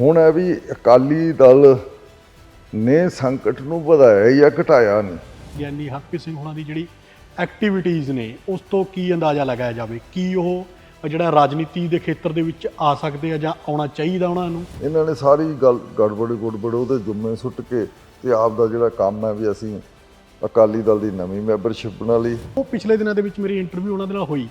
ਹੁਣ ਇਹ ਵੀ ਅਕਾਲੀ ਦਲ ਨੇ ਸੰਕਟ ਨੂੰ ਵਧਾਇਆ ਜਾਂ ਘਟਾਇਆ ਨਹੀਂ। ਗਿਆਨੀ ਹਰਪ੍ਰੀਤ ਸਿੰਘ ਹੋਣਾ ਦੀ ਜਿਹੜੀ ਐਕਟੀਵਿਟੀਜ਼ ਨੇ ਉਸ ਤੋਂ ਕੀ ਅੰਦਾਜ਼ਾ ਲਗਾਇਆ ਜਾਵੇ? ਕੀ ਉਹ ਜਿਹੜਾ ਰਾਜਨੀਤੀ ਦੇ ਖੇਤਰ ਦੇ ਵਿੱਚ ਆ ਸਕਦੇ ਆ ਜਾਂ ਆਉਣਾ ਚਾਹੀਦਾ ਉਹਨਾਂ ਨੂੰ? ਇਹਨਾਂ ਨੇ ਸਾਰੀ ਗੱਲ ਗੜਬੜ ਗੁੜਬੜ ਉਹਦੇ ਜੁੰਮੇ ਸੁੱਟ ਕੇ ਤੇ ਆਪ ਦਾ ਜਿਹੜਾ ਕੰਮ ਹੈ ਵੀ ਅਸੀਂ ਅਕਾਲੀ ਦਲ ਦੀ ਨਵੀਂ ਮੈਂਬਰਸ਼ਿਪ ਬਣਾ ਲਈ। ਉਹ ਪਿਛਲੇ ਦਿਨਾਂ ਦੇ ਵਿੱਚ ਮੇਰੀ ਇੰਟਰਵਿਊ ਉਹਨਾਂ ਦੇ ਨਾਲ ਹੋਈ।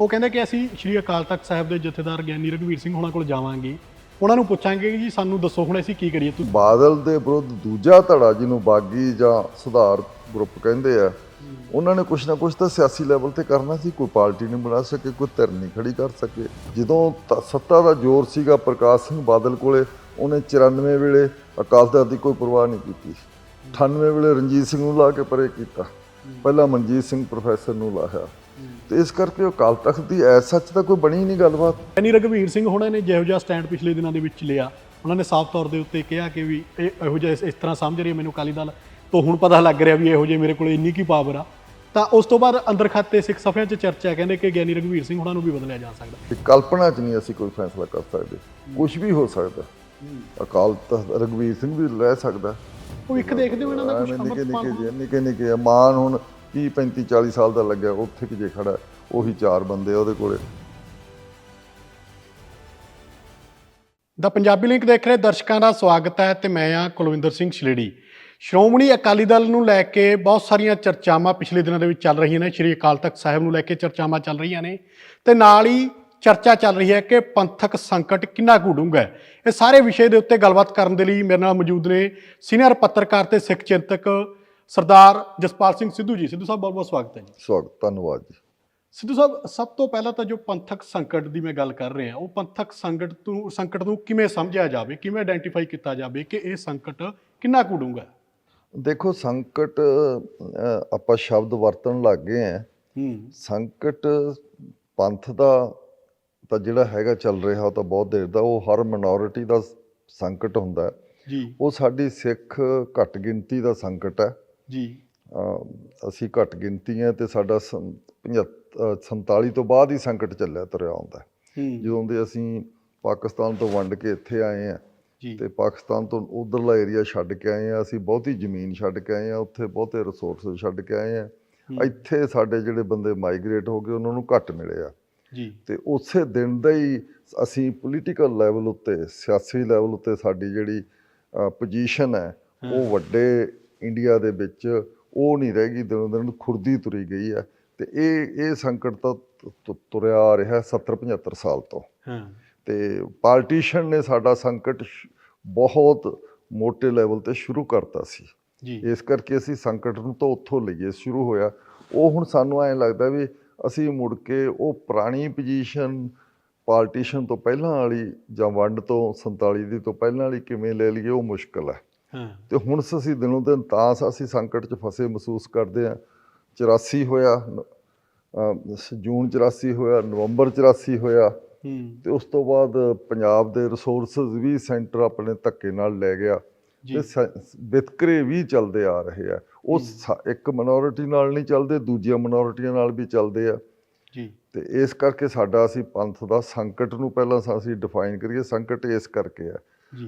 ਉਹ ਕਹਿੰਦੇ ਕਿ ਅਸੀਂ ਸ਼੍ਰੀ ਅਕਾਲ ਤਖਤ ਸਾਹਿਬ ਦੇ ਜਥੇਦਾਰ ਗਿਆਨੀ ਰਘਵੀਰ ਸਿੰਘ ਹੋਣਾ ਕੋਲ ਜਾਵਾਂਗੇ। ਉਹਨਾਂ ਨੂੰ ਪੁੱਛਾਂਗੇ ਜੀ ਸਾਨੂੰ ਦੱਸੋ ਹੁਣ ਅਸੀਂ ਕੀ ਕਰੀਏ ਤੁਸੀਂ। ਬਾਦਲ ਦੇ ਵਿਰੁੱਧ ਦੂਜਾ ਧੜਾ ਜਿਹਨੂੰ ਬਾਗੀ ਜਾਂ ਸੁਧਾਰ ਗਰੁੱਪ ਕਹਿੰਦੇ ਆ ਉਹਨਾਂ ਨੇ ਕੁਛ ਨਾ ਕੁਛ ਤਾਂ ਸਿਆਸੀ ਲੈਵਲ ਤੇ ਕਰਨਾ ਸੀ ਕੋਈ ਪਾਰਟੀ ਨਹੀਂ ਬਣਾ ਸਕੇ ਕੋਈ ਧਿਰ ਨਹੀਂ ਖੜੀ ਕਰ ਸਕੇ। ਜਦੋਂ ਸੱਤਾ ਦਾ ਜ਼ੋਰ ਸੀਗਾ ਪ੍ਰਕਾਸ਼ ਸਿੰਘ ਬਾਦਲ ਕੋਲੇ ਉਹਨੇ 94 ਵੇਲੇ ਅਕਾਲ ਤਖਤ ਦੀ ਕੋਈ ਪਰਵਾਹ ਨਹੀਂ ਕੀਤੀ। 98 ਵੇਲੇ ਰਣਜੀਤ ਸਿੰਘ ਨੂੰ ਲਾ ਕੇ ਪਰੇ ਕੀਤਾ। ਪਹਿਲਾਂ ਮਨਜੀਤ ਸਿੰਘ ਪ੍ਰੋਫੈਸਰ ਨੂੰ ਲਾਇਆ। ਤੇ ਇਸ ਕਰਕੇ ਉਹ ਅਕਾਲ ਤਖਤ ਦੀ ਐ ਸੱਚ ਤਾਂ ਕੋਈ ਬਣੀ ਨਹੀਂ ਗੱਲਬਾਤ। ਗਿਆਨੀ ਰਘਵੀਰ ਸਿੰਘ ਹੋਣਾ ਨੇ ਜਿਹੋ ਜਿਹਾ ਸਟੈਂਡ ਪਿਛਲੇ ਦਿਨਾਂ ਦੇ ਵਿੱਚ ਲਿਆ। ਉਹਨਾਂ ਨੇ ਸਾਫ਼ ਤੌਰ ਦੇ ਉੱਤੇ ਕਿਹਾ ਕਿ ਵੀ ਇਹ ਇਹੋ ਜਿਹਾ ਇਸ ਤਰ੍ਹਾਂ ਸਮਝ ਰਹੀ ਮੈਨੂੰ ਅਕਾਲੀ ਦਲ ਤੋਂ ਹੁਣ ਪਤਾ ਲੱਗ ਰਿਹਾ ਵੀ ਇਹੋ ਜਿਹੇ ਮੇਰੇ ਕੋਲ ਇੰਨੀ ਕੀ ਪਾਵਰ ਆ। ਤਾਂ ਉਸ ਤੋਂ ਬਾਅਦ ਅੰਦਰ ਖਾਤੇ ਸਿੱਖ ਸਫਿਆਂ 'ਚ ਚਰਚਾ ਕਹਿੰਦੇ ਕਿ ਗਿਆਨੀ ਰਘਵੀਰ ਸਿੰਘ ਹੋਣਾ ਨੂੰ ਵੀ ਬਦਲਿਆ ਜਾ ਸਕਦਾ। ਕਿ ਕਲਪਨਾ 'ਚ ਨਹੀਂ ਅਸੀਂ ਕੋਈ ਫੈਸਲਾ ਕਰ ਸਕਦੇ। ਕੁਝ ਵੀ ਹੋ ਸਕਦਾ। ਅਕਾਲ ਤਖਤ ਰਘਵੀਰ ਸਿੰਘ ਵੀ ਲੈ ਸਕਦਾ। ਉਹ ਇੱਕ ਦੇਖਦੇ ਹੋ ਇਹਨਾਂ ਦਾ ਕੁਝ ਨਿੱਕੇ ਨਿੱਕੇ ਨਿੱਕੇ ਨਿੱਕੇ। ਮਾਨ ਹੁਣ 30 35 40 ਸਾਲ ਦਾ ਲੱਗਿਆ, ਉੱਥੇ ਕਿ ਜੇ ਖੜਾ, ਉਹੀ ਚਾਰ ਬੰਦੇ ਉਹਦੇ ਕੋਲੇ। ਦਾ ਪੰਜਾਬੀ ਲਿੰਕ ਦੇਖ ਰਹੇ ਦਰਸ਼ਕਾਂ ਦਾ ਸਵਾਗਤ ਹੈ ਤੇ ਮੈਂ ਆ ਕੁਲਵਿੰਦਰ ਸਿੰਘ ਛਲੇੜੀ ਸ਼੍ਰੋਮਣੀ ਅਕਾਲੀ ਦਲ ਨੂੰ ਲੈ ਕੇ ਬਹੁਤ ਸਾਰੀਆਂ ਚਰਚਾਵਾਂ ਪਿਛਲੇ ਦਿਨਾਂ ਦੇ ਵਿੱਚ ਚੱਲ ਰਹੀਆਂ ਨੇ, ਸ਼੍ਰੀ ਅਕਾਲ ਤਖਤ ਸਾਹਿਬ ਨੂੰ ਲੈ ਕੇ ਚਰਚਾਵਾਂ ਚੱਲ ਰਹੀਆਂ ਨੇ ਤੇ ਨਾਲ ਹੀ ਚਰਚਾ ਚੱਲ ਰਹੀ ਹੈ ਕਿ ਪੰਥਕ ਸੰਕਟ ਕਿੰਨਾ ਕੁ ਡੂੰਘਾ ਇਹ ਸਾਰੇ ਵਿਸ਼ੇ ਦੇ ਉੱਤੇ ਗੱਲਬਾਤ ਕਰਨ ਦੇ ਲਈ ਮੇਰੇ ਨਾਲ ਮੌਜੂਦ ਨੇ ਸੀਨੀਅਰ ਪੱਤਰਕਾਰ ਤੇ ਸਿੱਖ ਚਿੰਤਕ ਸਰਦਾਰ ਜਸਪਾਲ ਸਿੰਘ ਸਿੱਧੂ ਜੀ ਸਿੱਧੂ ਸਾਹਿਬ ਬਹੁਤ ਬਹੁਤ ਸਵਾਗਤ ਹੈ ਜੀ। ਸਵਾਗਤ ਧੰਨਵਾਦ ਜੀ। ਸਿੱਧੂ ਸਾਹਿਬ ਸਭ ਤੋਂ ਪਹਿਲਾਂ ਤਾਂ ਜੋ ਪੰਥਕ ਸੰਕਟ ਦੀ ਮੈਂ ਗੱਲ ਕਰ ਰਿਹਾ ਉਹ ਪੰਥਕ ਸੰਕਟ ਤੋਂ ਸੰਕਟ ਨੂੰ ਕਿਵੇਂ ਸਮਝਿਆ ਜਾਵੇ ਕਿਵੇਂ ਆਇਡੈਂਟੀਫਾਈ ਕੀਤਾ ਜਾਵੇ ਕਿ ਇਹ ਸੰਕਟ ਕਿੰਨਾ ਕੁ ਹੈ? ਦੇਖੋ ਸੰਕਟ ਆਪਾਂ ਸ਼ਬਦ ਵਰਤਣ ਲੱਗ ਗਏ ਆ ਸੰਕਟ ਪੰਥ ਦਾ ਤਾਂ ਜਿਹੜਾ ਹੈਗਾ ਚੱਲ ਰਿਹਾ ਉਹ ਤਾਂ ਬਹੁਤ ਦੇਰ ਦਾ ਉਹ ਹਰ ਮਿਨੋਰਿਟੀ ਦਾ ਸੰਕਟ ਹੁੰਦਾ ਜੀ। ਉਹ ਸਾਡੀ ਸਿੱਖ ਘੱਟ ਗਿਣਤੀ ਦਾ ਸੰਕਟ ਹੈ। ਜੀ। ਅਸੀਂ ਘੱਟ ਗਿਣਤੀ ਹੈ ਤੇ ਸਾਡਾ ਸੰ- ਪੰਝੱਤ- ਅਹ 47 ਤੋਂ ਬਾਅਦ ਹੀ ਸੰਕਟ ਚੱਲਿਆ ਤੁਰਿਆ ਆਉਂਦਾ ਜਦੋਂ ਦੇ ਅਸੀਂ ਪਾਕਿਸਤਾਨ ਤੋਂ ਵੰਡ ਕੇ ਇੱਥੇ ਆਏ ਆ ਤੇ ਪਾਕਿਸਤਾਨ ਤੋਂ ਉਧਰਲਾ ਏਰੀਆ ਛੱਡ ਕੇ ਆਏ ਆ ਅਸੀਂ ਬਹੁਤੀ ਜ਼ਮੀਨ ਛੱਡ ਕੇ ਆਏ ਆ ਉੱਥੇ ਬਹੁਤੇ ਰਿਸੋਰਸਸ ਛੱਡ ਕੇ ਆਏ ਆ। ਇੱਥੇ ਸਾਡੇ ਜਿਹੜੇ ਬੰਦੇ ਮਾਈਗ੍ਰੇਟ ਹੋ ਗਏ ਉਹਨਾਂ ਨੂੰ ਘੱਟ ਮਿਲੇ ਆ। ਜੀ। ਤੇ ਉਸੇ ਦਿਨ ਦਾ ਹੀ ਅਸੀਂ ਪੋਲੀਟੀਕਲ ਲੈਵਲ ਉੱਤੇ ਸਿਆਸੀ ਲੈਵਲ ਉੱਤੇ ਸਾਡੀ ਜਿਹੜੀ ਪੋਜੀਸ਼ਨ ਹੈ ਉਹ ਵੱਡੇ ਇੰਡੀਆ ਦੇ ਵਿੱਚ ਉਹ ਨਹੀਂ ਰਹਿ ਗਈ ਦਿਨੋਂ ਦਿਨ ਖੁਰਦੀ ਤੁਰੀ ਗਈ ਹੈ ਤੇ ਇਹ ਇਹ ਸੰਕਟ ਤਾਂ ਤੁਰਿਆ ਆ ਰਿਹਾ 70 75 ਸਾਲ ਤੋਂ। ਹਾਂ। ਤੇ ਪਾਰਟੀਸ਼ਨ ਨੇ ਸਾਡਾ ਸੰਕਟ ਬਹੁਤ ਮੋٹے ਲੈਵਲ ਤੇ ਸ਼ੁਰੂ ਕਰਤਾ ਸੀ। ਜੀ। ਇਸ ਕਰਕੇ ਅਸੀਂ ਸੰਕਟ ਨੂੰ ਤਾਂ ਉੱਥੋਂ ਲਈਏ ਸ਼ੁਰੂ ਹੋਇਆ। ਉਹ ਹੁਣ ਸਾਨੂੰ ਐਂ ਲੱਗਦਾ ਵੀ ਅਸੀਂ ਮੁੜ ਕੇ ਉਹ ਪੁਰਾਣੀ ਪੋਜੀਸ਼ਨ ਪਾਰਟੀਸ਼ਨ ਤੋਂ ਪਹਿਲਾਂ ਵਾਲੀ ਜਾਂ ਵੰਡ ਤੋਂ 47 ਦੀ ਤੋਂ ਪਹਿਲਾਂ ਵਾਲੀ ਕਿਵੇਂ ਲੈ ਲਈਏ ਉਹ ਮੁਸ਼ਕਲ ਹਾਂ। ਤੇ ਹੁਣ ਅਸੀਂ ਦਿਨੋਂ ਦਿਨ ਤਾਂ ਅਸੀਂ ਸੰਕਟ 'ਚ ਫਸੇ ਮਹਿਸੂਸ ਕਰਦੇ ਹਾਂ। 84 ਹੋਇਆ ਜੂਨ 84 ਹੋਇਆ ਨਵੰਬਰ 84 ਹੋਇਆ। ਤੇ ਉਸ ਤੋਂ ਬਾਅਦ ਪੰਜਾਬ ਦੇ ਰਿਸੋਰਸਸ ਵੀ ਸੈਂਟਰ ਆਪਣੇ ਧੱਕੇ ਨਾਲ ਲੈ ਗਿਆ। ਤੇ ਵਿਤਕਰੇ ਵੀ ਚੱਲਦੇ ਆ ਰਹੇ ਆ। ਉਹ ਇੱਕ ਮਿਨੋਰਿਟੀ ਨਾਲ ਨਹੀਂ ਚੱਲਦੇ ਦੂਜੀਆਂ ਮਿਨੋਰਿਟੀਆਂ ਨਾਲ ਵੀ ਚੱਲਦੇ ਆ। ਜੀ। ਤੇ ਇਸ ਕਰਕੇ ਸਾਡਾ ਅਸੀਂ ਪੰਥ ਦਾ ਸੰਕਟ ਨੂੰ ਪਹਿਲਾਂ ਅਸੀਂ ਡਿਫਾਈਨ ਕਰੀਏ ਸੰਕਟ ਇਸ ਕਰਕੇ ਆ।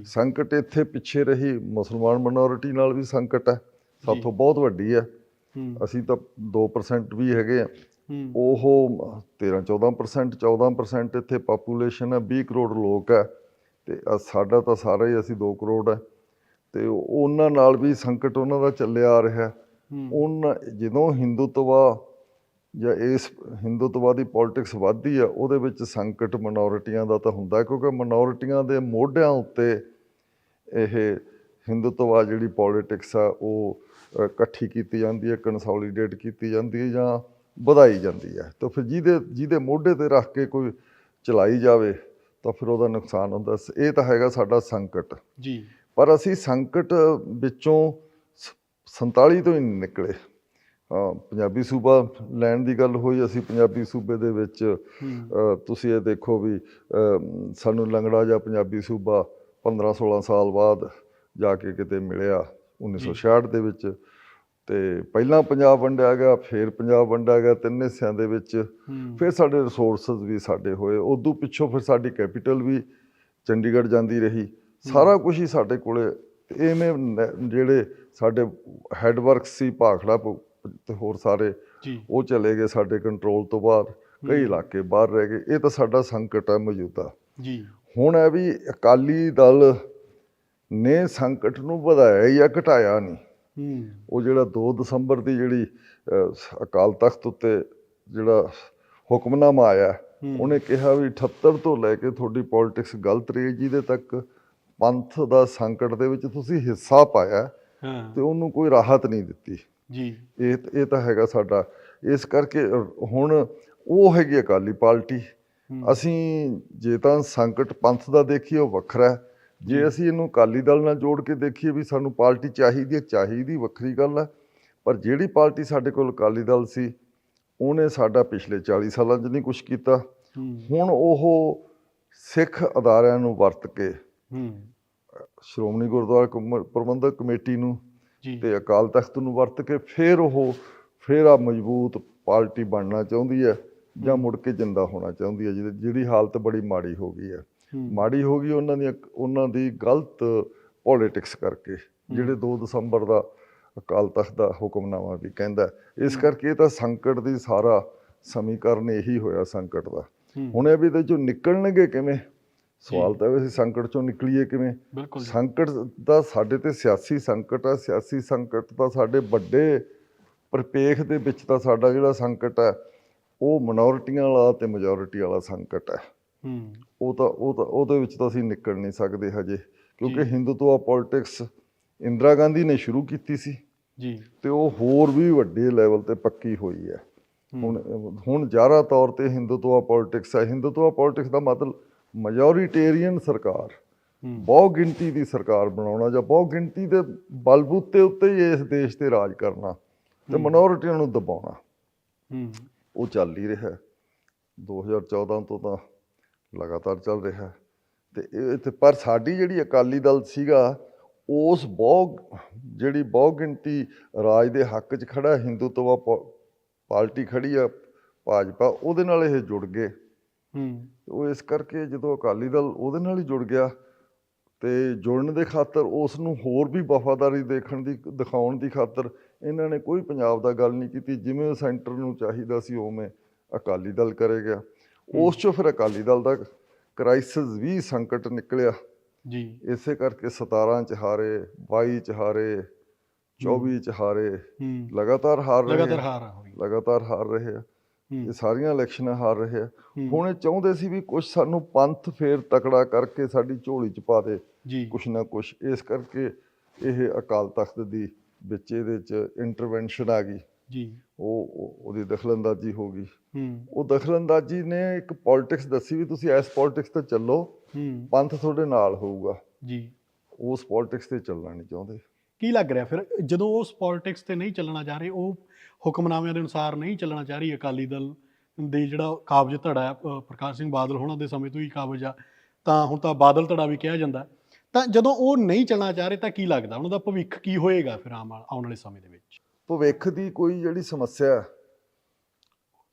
ਸੰਕਟ ਇੱਥੇ ਪਿੱਛੇ ਰਹੀ ਮੁਸਲਮਾਨ ਮਿਨੋਰਿਟੀ ਨਾਲ ਵੀ ਸੰਕਟ ਹੈ ਸਾਥੋਂ ਬਹੁਤ ਵੱਡੀ ਹੈ। ਅਸੀਂ ਤਾਂ 2% ਵੀ ਹੈਗੇ ਆ। ਉਹ 13 14% 14% ਇੱਥੇ ਪਾਪੂਲੇਸ਼ਨ ਹੈ 20 ਕਰੋੜ ਲੋਕ ਹੈ। ਤੇ ਸਾਡਾ ਤਾਂ ਸਾਰਾ ਹੀ ਅਸੀਂ 2 ਕਰੋੜ ਹੈ। ਤੇ ਉਹਨਾਂ ਨਾਲ ਵੀ ਸੰਕਟ ਉਹਨਾਂ ਦਾ ਚੱਲਿਆ ਆ ਰਿਹਾ। ਉਹਨਾਂ ਜਦੋਂ ਹਿੰਦੂਤਵਾ ਜਾਂ ਇਸ ਹਿੰਦੂਤਵਾ ਦੀ ਪੋਲਿਟਿਕਸ ਵੱਧਦੀ ਆ ਉਹਦੇ ਵਿੱਚ ਸੰਕਟ ਮਿਨੋਰਿਟੀਆਂ ਦਾ ਤਾਂ ਹੁੰਦਾ ਕਿਉਂਕਿ ਮਿਨੋਰਿਟੀਆਂ ਦੇ ਮੋਢਿਆਂ ਉੱਤੇ ਇਹ ਹਿੰਦੂਤਵਾ ਜਿਹੜੀ ਪੋਲਿਟਿਕਸ ਆ ਉਹ ਇਕੱਠੀ ਕੀਤੀ ਜਾਂਦੀ ਹੈ ਕੰਸੋਲੀਡੇਟ ਕੀਤੀ ਜਾਂਦੀ ਹੈ ਜਾਂ ਵਧਾਈ ਜਾਂਦੀ ਹੈ ਤਾਂ ਫਿਰ ਜਿਹਦੇ ਜਿਹਦੇ ਮੋਢੇ ਤੇ ਰੱਖ ਕੇ ਕੋਈ ਚਲਾਈ ਜਾਵੇ ਤਾਂ ਫਿਰ ਉਹਦਾ ਨੁਕਸਾਨ ਹੁੰਦਾ। ਸ- ਇਹ ਤਾਂ ਹੈਗਾ ਸਾਡਾ ਸੰਕਟ। ਜੀ। ਪਰ ਅਸੀਂ ਸੰਕਟ ਵਿੱਚੋਂ ਸ- 47 ਤੋਂ ਹੀ ਨਿਕਲੇ। ਪੰਜਾਬੀ ਸੂਬਾ ਲੈਣ ਦੀ ਗੱਲ ਹੋਈ ਅਸੀਂ ਪੰਜਾਬੀ ਸੂਬੇ ਦੇ ਵਿੱਚ ਤੁਸੀਂ ਇਹ ਦੇਖੋ ਵੀ ਸਾਨੂੰ ਲੰਗੜਾ ਜਾਂ ਪੰਜਾਬੀ ਸੂਬਾ 15 16 ਸਾਲ ਬਾਅਦ ਜਾ ਕੇ ਕਿਤੇ ਮਿਲਿਆ 1966 ਦੇ ਵਿੱਚ। ਤੇ ਪਹਿਲਾਂ ਪੰਜਾਬ ਵੰਡਿਆ ਗਿਆ ਫਿਰ ਪੰਜਾਬ ਵੰਡਿਆ ਗਿਆ ਤਿੰਨ ਹਿੱਸਿਆਂ ਦੇ ਵਿੱਚ। ਫਿਰ ਸਾਡੇ ਰਿਸੋਰਸਸ ਵੀ ਸਾਡੇ ਹੋਏ ਉਦੋਂ ਪਿੱਛੋਂ ਫਿਰ ਸਾਡੀ ਕੈਪੀਟਲ ਵੀ ਚੰਡੀਗੜ੍ਹ ਜਾਂਦੀ ਰਹੀ। ਸਾਰਾ ਕੁਝ ਹੀ ਸਾਡੇ ਕੋਲੇ ਐਵੇਂ ਜਿਹੜੇ ਸਾਡੇ ਹੈਡਵਰਕ ਸੀ ਭਾਖੜਾ ਪ- ਤੇ ਹੋਰ ਸਾਰੇ ਉਹ ਚਲੇ ਗਏ ਸਾਡੇ ਕੰਟਰੋਲ ਤੋਂ ਬਾਹਰ ਕਈ ਇਲਾਕੇ ਬਾਹਰ ਰਹਿ ਗਏ। ਇਹ ਤਾਂ ਸਾਡਾ ਸੰਕਟ ਹੈ ਮੌਜੂਦਾ। ਜੀ। ਹੁਣ ਇਹ ਵੀ ਅਕਾਲੀ ਦਲ ਨੇ ਸੰਕਟ ਨੂੰ ਵਧਾਇਆ ਜਾਂ ਘਟਾਇਆ ਨਹੀਂ। ਹੂੰ। ਉਹ ਜਿਹੜਾ 2 ਦਸੰਬਰ ਦੀ ਜਿਹੜੀ ਅਕਾਲ ਤਖਤ ਉੱਤੇ ਜਿਹੜਾ ਹੁਕਮਨਾਮਾ ਆਇਆ ਹੂੰ। ਉਹਨੇ ਕਿਹਾ ਵੀ 78 ਤੋਂ ਲੈ ਕੇ ਤੁਹਾਡੀ ਪੋਲਿਟਿਕਸ ਗਲਤ ਰਹੀ ਹੈ, ਜਿਹਦੇ ਤੱਕ ਪੰਥ ਦਾ ਸੰਕਟ ਦੇ ਵਿੱਚ ਤੁਸੀਂ ਹਿੱਸਾ ਪਾਇਆ ਹਾਂ। ਤੇ ਉਹਨੂੰ ਕੋਈ ਰਾਹਤ ਨਹੀਂ ਦਿੱਤੀ। ਜੀ। ਇਹ ਇਹ ਤਾਂ ਹੈਗਾ ਸਾਡਾ। ਇਸ ਕਰਕੇ ਹੁਣ ਉਹ ਹੈਗੀ ਅਕਾਲੀ ਪਾਰਟੀ। ਅਸੀਂ ਜੇ ਤਾਂ ਸੰਕਟ ਪੰਥ ਦਾ ਦੇਖੀਏ ਉਹ ਵੱਖਰਾ ਜੇ ਅਸੀਂ ਇਹਨੂੰ ਅਕਾਲੀ ਦਲ ਨਾਲ ਜੋੜ ਕੇ ਦੇਖੀਏ ਵੀ ਸਾਨੂੰ ਪਾਰਟੀ ਚਾਹੀਦੀ ਹੈ ਚਾਹੀਦੀ ਵੱਖਰੀ ਗੱਲ ਹੈ। ਪਰ ਜਿਹੜੀ ਪਾਰਟੀ ਸਾਡੇ ਕੋਲ ਅਕਾਲੀ ਦਲ ਸੀ ਉਹਨੇ ਸਾਡਾ ਪਿਛਲੇ 40 ਸਾਲਾਂ 'ਚ ਨਹੀਂ ਕੁਝ ਕੀਤਾ। ਹੁਣ ਉਹ ਸਿੱਖ ਅਦਾਰਿਆਂ ਨੂੰ ਵਰਤ ਕੇ ਸ਼੍ਰੋਮਣੀ ਗੁਰਦੁਆਰਾ ਪ੍ਰਬੰਧਕ ਕਮੇਟੀ ਨੂੰ ਤੇ ਅਕਾਲ ਤਖਤ ਨੂੰ ਵਰਤ ਕੇ ਫਿਰ ਉਹ ਫਿਰ ਆ ਮਜ਼ਬੂਤ ਪਾਰਟੀ ਬਣਨਾ ਚਾਹੁੰਦੀ ਹੈ ਜਾਂ ਮੁੜ ਕੇ ਜਿੰਦਾ ਹੋਣਾ ਚਾਹੁੰਦੀ ਹੈ ਜਿਹੜੀ ਹਾਲਤ ਬੜੀ ਮਾੜੀ ਹੋ ਗਈ ਹੈ। ਮਾੜੀ ਹੋ ਗਈ ਉਹਨਾਂ ਦੀ ਉਹਨਾਂ ਦੀ ਗਲਤ ਪੋਲਿਟਿਕਸ ਕਰਕੇ ਜਿਹੜੇ 2 ਦਸੰਬਰ ਦਾ ਅਕਾਲ ਤਖਤ ਦਾ ਹੁਕਮਨਾਮਾ ਵੀ ਕਹਿੰਦਾ। ਇਸ ਕਰਕੇ ਇਹ ਤਾਂ ਸੰਕਟ ਦੀ ਸਾਰਾ ਸਮੀਕਰਨ ਇਹੀ ਹੋਇਆ ਸੰਕਟ ਦਾ। ਹੁਣ ਇਹ ਵੀ ਇਹਦੇ ਚੋਂ ਨਿਕਲਣਗੇ ਕਿਵੇਂ? ਸਵਾਲ ਤਾਂ ਅਸੀਂ ਸੰਕਟ ਚੋਂ ਨਿਕਲੀਏ ਕਿਵੇਂ। ਸੰਕਟ ਦਾ ਸਾਡੇ ਤੇ ਸਿਆਸੀ ਸੰਕਟ ਹੈ ਸਿਆਸੀ ਸੰਕਟ ਦਾ ਸਾਡੇ ਵੱਡੇ ਪਰਿਪੇਖ ਦੇ ਵਿੱਚ ਤਾਂ ਸਾਡਾ ਜਿਹੜਾ ਸੰਕਟ ਹੈ ਉਹ ਮਿਨੋਰਿਟੀਆਂ ਵਾਲਾ ਤੇ ਮੈਜੋਰਿਟੀ ਵਾਲਾ ਸੰਕਟ ਹੈ ਹੂੰ। ਉਹ ਤਾਂ ਉਹ ਤਾਂ ਉਹਦੇ ਵਿੱਚ ਤਾਂ ਅਸੀਂ ਨਿਕਲ ਨਹੀਂ ਸਕਦੇ ਹਜੇ ਕਿਉਂਕਿ ਹਿੰਦੂਤਵਾ ਪੋਲਿਟਿਕਸ ਇੰਦਰਾ ਗਾਂਧੀ ਨੇ ਸ਼ੁਰੂ ਕੀਤੀ ਸੀ। ਜੀ। ਤੇ ਉਹ ਹੋਰ ਵੀ ਵੱਡੇ ਲੈਵਲ ਤੇ ਪੱਕੀ ਹੋਈ ਹੈ। ਹੁਣ ਹੁਣ ਜ਼ਿਆਦਾ ਤੌਰ ਤੇ ਹਿੰਦੂਤਵਾ ਪੋਲਿਟਿਕਸ ਹੈ ਹਿੰਦੂਤਵਾ ਪੋਲਿਟਿਕਸ ਦਾ ਮਤਲਬ ਮੈਜੋਰਿਟੇਰੀਅਨ ਸਰਕਾਰ ਬਹੁ ਗਿਣਤੀ ਦੀ ਸਰਕਾਰ ਬਣਾਉਣਾ ਜਾਂ ਬਹੁ ਗਿਣਤੀ ਦੇ ਬਲਬੂਤੇ ਉੱਤੇ ਹੀ ਇਸ ਦੇਸ਼ ਤੇ ਰਾਜ ਕਰਨਾ ਤੇ ਮਿਨੋਰਿਟੀਆਂ ਨੂੰ ਦਬਾਉਣਾ। ਉਹ ਚੱਲ ਹੀ ਰਿਹਾ। ਹੈ 2014 ਤੋਂ ਤਾਂ ਲਗਾਤਾਰ ਚੱਲ ਰਿਹਾ। ਤੇ ਤੇ ਪਰ ਸਾਡੀ ਜਿਹੜੀ ਅਕਾਲੀ ਦਲ ਸੀਗਾ ਉਸ ਬਹੁ ਜਿਹੜੀ ਬਹੁ ਗਿਣਤੀ ਰਾਜ ਦੇ ਹੱਕ 'ਚ ਖੜਾ ਹਿੰਦੂਤਵਾ ਪਾਰਟੀ ਖੜੀ ਆ ਭਾਜਪਾ ਉਹਦੇ ਨਾਲ ਇਹ ਜੁੜ ਗਏ। ਹੂੰ। ਉਹ ਇਸ ਕਰਕੇ ਜਦੋਂ ਅਕਾਲੀ ਦਲ ਉਹਦੇ ਨਾਲ ਹੀ ਜੁੜ ਗਿਆ ਤੇ ਜੁੜਨ ਦੇ ਖਾਤਰ ਉਸ ਨੂੰ ਹੋਰ ਵੀ ਵਫਾਦਾਰੀ ਦੇਖਣ ਦੀ ਦਿਖਾਉਣ ਦੀ ਖਾਤਰ ਇਹਨਾਂ ਨੇ ਕੋਈ ਪੰਜਾਬ ਦਾ ਗੱਲ ਨਹੀਂ ਕੀਤੀ। ਜਿਵੇਂ ਸੈਂਟਰ ਨੂੰ ਚਾਹੀਦਾ ਸੀ ਉਵੇਂ ਅਕਾਲੀ ਦਲ ਕਰੇਗਾ ਉਸ ਚੋਂ ਫਿਰ ਅਕਾਲੀ ਦਲ ਦਾ ਕ੍ਰਾਈਸਿਸ ਵੀ ਸੰਕਟ ਨਿਕਲਿਆ। ਜੀ। ਇਸੇ ਕਰਕੇ 17 ਚ ਹਾਰੇ 22 ਚ ਹਾਰੇ 24 ਚ ਹਾਰੇ ਲਗਾਤਾਰ ਹਾਰ ਰਹੇ ਲਗਾਤਾਰ ਹਾਰ ਰਹੀ ਲਗਾਤਾਰ ਹਾਰ ਰਹੇ ਆ। ਇਹ ਸਾਰੀਆਂ ਇਲੈਕਸ਼ਨਾਂ ਹਾਰ ਰਹੇ ਆ। ਹੁਣ ਇਹ ਚਾਹੁੰਦੇ ਸੀ ਵੀ ਕੁਝ ਸਾਨੂੰ ਪੰਥ ਫੇਰ ਤਕੜਾ ਕਰਕੇ ਸਾਡੀ ਝੋਲੀ ਚ ਪਾ ਦੇ। ਜੀ। ਕੁਛ ਨਾ ਕੁਛ। ਇਸ ਕਰਕੇ ਇਹ ਅਕਾਲ ਤਖਤ ਦੀ ਵਿੱਚ ਇਹਦੇ ਚ ਇੰਟਰਵੈਂਸ਼ਨ ਆ ਗਈ। ਜੀ। ਉਹ ਉਹ- ਉਹਦੀ ਦਖਲਅੰਦਾਜ਼ੀ ਹੋ ਗਈ। ਉਹ ਦਖਲਅੰਦਾਜ਼ੀ ਨੇ ਇੱਕ ਪੋਲਿਟਿਕਸ ਦੱਸੀ ਵੀ ਤੁਸੀਂ ਇਸ ਪੋਲਿਟਿਕਸ ਤੇ ਚੱਲੋ। ਪੰਥ ਤੁਹਾਡੇ ਨਾਲ ਹੋਊਗਾ। ਜੀ। ਉਸ ਪੋਲਿਟਿਕਸ ਤੇ ਚੱਲਣਾ ਨਹੀਂ ਚਾਹੁੰਦੇ। ਕੀ ਲੱਗ ਰਿਹਾ ਫਿਰ? ਜਦੋਂ ਉਸ ਪੋਲਿਟਿਕਸ ਤੇ ਨਹੀਂ ਚੱਲਣਾ ਚਾਹ ਰਹੇ ਉਹ ਹੁਕਮਨਾਮਿਆਂ ਦੇ ਅਨੁਸਾਰ ਨਹੀਂ ਚੱਲਣਾ ਚਾਹ ਰਹੀ ਅਕਾਲੀ ਦਲ ਦੇ ਜਿਹੜਾ ਕਾਬਜ ਧੜਾ ਹੈ ਪ੍ਰਕਾਸ਼ ਸਿੰਘ ਬਾਦਲ ਹੋਣਾ ਦੇ ਸਮੇਂ ਤੋਂ ਹੀ ਕਾਬਜ ਆ। ਤਾਂ ਹੁਣ ਤਾਂ ਬਾਦਲ ਧੜਾ ਵੀ ਕਿਹਾ ਜਾਂਦਾ। ਤਾਂ ਜਦੋਂ ਉਹ ਨਹੀਂ ਚੱਲਣਾ ਚਾਹ ਰਹੇ ਤਾਂ ਕੀ ਲੱਗਦਾ? ਉਹਨਾਂ ਦਾ ਭਵਿੱਖ ਕੀ ਹੋਏਗਾ ਫਿਰ ਆਮ ਆਉਣ ਵਾਲੇ ਸਮੇਂ ਦੇ ਵਿੱਚ? ਭਵਿੱਖ ਦੀ ਕੋਈ ਜਿਹੜੀ ਸਮੱਸਿਆ ਹੈ,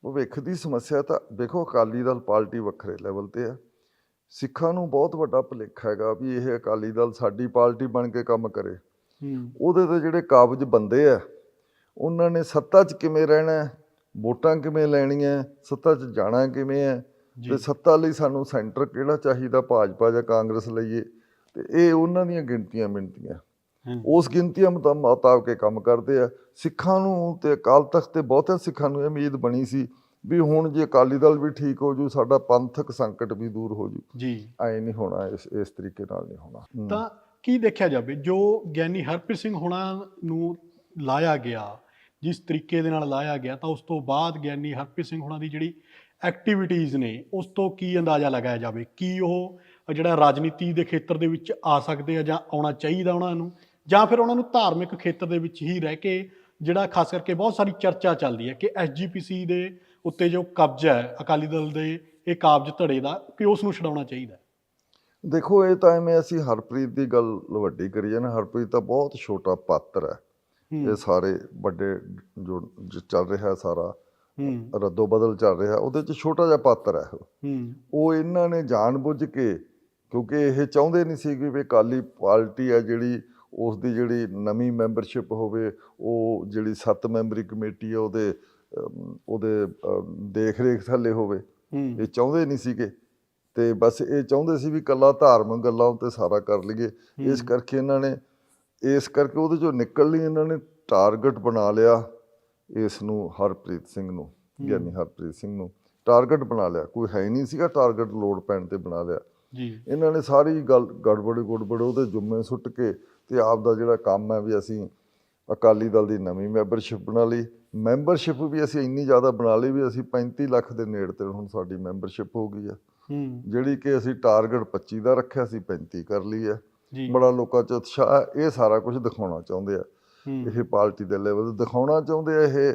ਭਵਿੱਖ ਦੀ ਸਮੱਸਿਆ ਤਾਂ ਦੇਖੋ ਅਕਾਲੀ ਦਲ ਪਾਰਟੀ ਵੱਖਰੇ ਲੈਵਲ ਤੇ ਹੈ ਸਿੱਖਾਂ ਨੂੰ ਬਹੁਤ ਵੱਡਾ ਭੁਲੇਖਾ ਹੈਗਾ ਵੀ ਇਹ ਅਕਾਲੀ ਦਲ ਸਾਡੀ ਪਾਰਟੀ ਬਣ ਕੇ ਕੰਮ ਕਰੇ। ਉਹਦੇ ਤੇ ਜਿਹੜੇ ਕਾਬਜ ਬੰਦੇ ਆ ਉਹਨਾਂ ਨੇ ਸੱਤਾ 'ਚ ਕਿਵੇਂ ਰਹਿਣਾ ਹੈ, ਵੋਟਾਂ ਕਿਵੇਂ ਲੈਣੀਆਂ ਸੱਤਾ 'ਚ ਜਾਣਾ ਕਿਵੇਂ ਹੈ? ਤੇ ਸੱਤਾ ਲਈ ਸਾਨੂੰ ਸੈਂਟਰ ਕਿਹੜਾ ਚਾਹੀਦਾ? ਭਾਜਪਾ ਜਾਂ ਕਾਂਗਰਸ ਲਈਏ? ਤੇ ਇਹ ਉਹਨਾਂ ਦੀਆਂ ਗਿਣਤੀਆਂ ਮਿਣਤੀਆਂ। ਹੂੰ। ਉਸ ਗਿਣਤੀਆਂ ਮੁਤਾ- ਮੁਤਾਬਕ ਕੰਮ ਕਰਦੇ ਆ। ਸਿੱਖਾਂ ਨੂੰ ਤੇ ਅਕਾਲ ਤਖਤ ਤੇ ਬਹੁਤੇ ਸਿੱਖਾਂ ਨੂੰ ਉਮੀਦ ਬਣੀ ਸੀ ਵੀ ਹੁਣ ਜੇ ਅਕਾਲੀ ਦਲ ਵੀ ਠੀਕ ਹੋ ਜੂ ਸਾਡਾ ਪੰਥਕ ਸੰਕਟ ਵੀ ਦੂਰ ਹੋ ਜੂ। ਜੀ। ਐ ਨਹੀਂ ਹੋਣਾ ਇਸ ਇਸ ਤਰੀਕੇ ਨਾਲ ਨਹੀਂ ਹੋਣਾ। ਤਾਂ ਕੀ ਦੇਖਿਆ ਜਾਵੇ? ਜੋ ਗਿਆਨੀ ਹਰਪ੍ਰੀਤ ਸਿੰਘ ਹੋਣਾ ਨੂੰ ਲਾਇਆ ਗਿਆ, ਜਿਸ ਤਰੀਕੇ ਦੇ ਨਾਲ ਲਾਇਆ ਗਿਆ, ਤਾਂ ਉਸ ਤੋਂ ਬਾਅਦ ਗਿਆਨੀ ਹਰਪ੍ਰੀਤ ਸਿੰਘ ਹੋਣਾ ਦੀ ਜਿਹੜੀ ਐਕਟੀਵਿਟੀਜ਼ ਨੇ, ਉਸ ਤੋਂ ਕੀ ਅੰਦਾਜ਼ਾ ਲਗਾਇਆ ਜਾਵੇ? ਕੀ ਉਹ ਜਿਹੜਾ ਰਾਜਨੀਤੀ ਦੇ ਖੇਤਰ ਦੇ ਵਿੱਚ ਆ ਸਕਦੇ ਆ ਜਾਂ ਆਉਣਾ ਚਾਹੀਦਾ ਉਹਨਾਂ ਨੂੰ? ਜਾਂ ਫਿਰ ਉਹਨਾਂ ਨੂੰ ਧਾਰਮਿਕ ਖੇਤਰ ਦੇ ਵਿੱਚ ਹੀ ਰਹਿ ਕੇ ਜਿਹੜਾ ਖਾਸ ਕਰਕੇ ਬਹੁਤ ਸਾਰੀ ਚਰਚਾ ਚੱਲਦੀ ਹੈ ਕਿ ਐਸਜੀਪੀਸੀ ਦੇ ਉੱਤੇ ਜੋ ਕਬਜ਼ਾ ਹੈ, ਅਕਾਲੀ ਦਲ ਦੇ ਇਹ ਕਾਬਜ ਧੜੇ ਦਾ, ਕਿ ਉਸ ਨੂੰ ਛਡਾਉਣਾ ਚਾਹੀਦਾ ਦੇਖੋ, ਇਹ ਤਾਂ ਐਵੇਂ ਅਸੀਂ ਹਰਪ੍ਰੀਤ ਦੀ ਗੱਲ ਵੱਡੀ ਕਰੀਏ ਨਾ, ਹਰਪ੍ਰੀਤ ਤਾਂ ਬਹੁਤ ਛੋਟਾ ਪਾਤਰ ਹੈ। ਇਹ ਸਾਰੇ ਵੱਡੇ ਜੋ ਚੱਲ ਰਿਹਾ ਸਾਰਾ ਹੂੰ। ਰੱਦੋ ਬਦਲ ਚੱਲ ਰਿਹਾ ਉਹਦੇ ਚ ਛੋਟਾ ਜਿਹਾ ਪਾਤਰ ਹੈ ਉਹ। ਹੂੰ। ਉਹ ਇਹਨਾਂ ਨੇ ਜਾਣਬੁੱਝ ਕੇ ਕਿਉਂਕਿ ਇਹ ਚਾਹੁੰਦੇ ਨਹੀਂ ਸੀ ਕਿ ਵੀ ਅਕਾਲੀ ਪਾਰਟੀ ਆ ਜਿਹੜੀ ਉਸ ਦੀ ਜਿਹੜੀ ਨਵੀਂ ਮੈਂਬਰਸ਼ਿਪ ਹੋਵੇ ਉਹ ਜਿਹੜੀ 7 ਮੈਂਬਰੀ ਕਮੇਟੀ ਆ ਉਹਦੇ ਉਹਦੇ ਦੇਖ ਰੇਖ ਥੱਲੇ ਹੋਵੇ। ਹੂੰ। ਇਹ ਚਾਹੁੰਦੇ ਨਹੀਂ ਸੀਗੇ। ਤੇ ਬਸ ਇਹ ਚਾਹੁੰਦੇ ਸੀ ਵੀ ਕੱਲਾ ਧਾਰਮਿਕ ਗੱਲਾਂ ਉੱਤੇ ਸਾਰਾ ਕਰ ਲਈਏ। ਇਸ ਕਰਕੇ ਇਹਨਾਂ ਨੇ ਇਸ ਕਰਕੇ ਉਹਦੇ ਚੋਂ ਨਿਕਲ ਲਈ ਇਹਨਾਂ ਨੇ ਟਾਰਗੇਟ ਬਣਾ ਲਿਆ ਇਸ ਨੂੰ ਹਰਪ੍ਰੀਤ ਸਿੰਘ ਨੂੰ ਗਿਆਨੀ ਹਰਪ੍ਰੀਤ ਸਿੰਘ ਨੂੰ। ਟਾਰਗੇਟ ਬਣਾ ਲਿਆ ਕੋਈ ਹੈ ਨਹੀਂ ਸੀਗਾ ਟਾਰਗੇਟ ਲੋਡ ਪੈਣ ਤੇ ਬਣਾ ਲਿਆ। ਜੀ। ਇਹਨਾਂ ਨੇ ਸਾਰੀ ਗੱਲ ਗੜਬੜੀ ਗੁੜਬੜ ਉਹਦੇ ਜੁੰਮੇ ਸੁੱਟ ਕੇ ਤੇ ਆਪ ਦਾ ਜਿਹੜਾ ਕੰਮ ਹੈ ਵੀ ਅਸੀਂ ਅਕਾਲੀ ਦਲ ਦੀ ਨਵੀਂ ਮੈਂਬਰਸ਼ਿਪ ਬਣਾ ਲਈ। ਮੈਂਬਰਸ਼ਿਪ ਵੀ ਅਸੀਂ ਇੰਨੀ ਜ਼ਿਆਦਾ ਬਣਾ ਲਈ ਵੀ ਅਸੀਂ 35 ਲੱਖ ਦੇ ਨੇੜੇ ਤੇ ਹੁਣ ਸਾਡੀ ਮੈਂਬਰਸ਼ਿਪ ਹੋ ਗਈ ਹੂੰ। ਜਿਹੜੀ ਕਿ ਅਸੀਂ ਟਾਰਗੇਟ 25 ਦਾ ਰੱਖਿਆ ਸੀ 35 ਕਰ ਲਈ ਜੀ ਬੜਾ ਲੋਕਾਂ 'ਚ ਉਤਸ਼ਾਹ ਇਹ ਸਾਰਾ ਕੁਝ ਦਿਖਾਉਣਾ ਚਾਹੁੰਦੇ ਆ। ਇਹ ਪਾਰਟੀ ਦੇ ਲੈਵਲ ਤੇ ਦਿਖਾਉਣਾ ਚਾਹੁੰਦੇ ਆ ਇਹ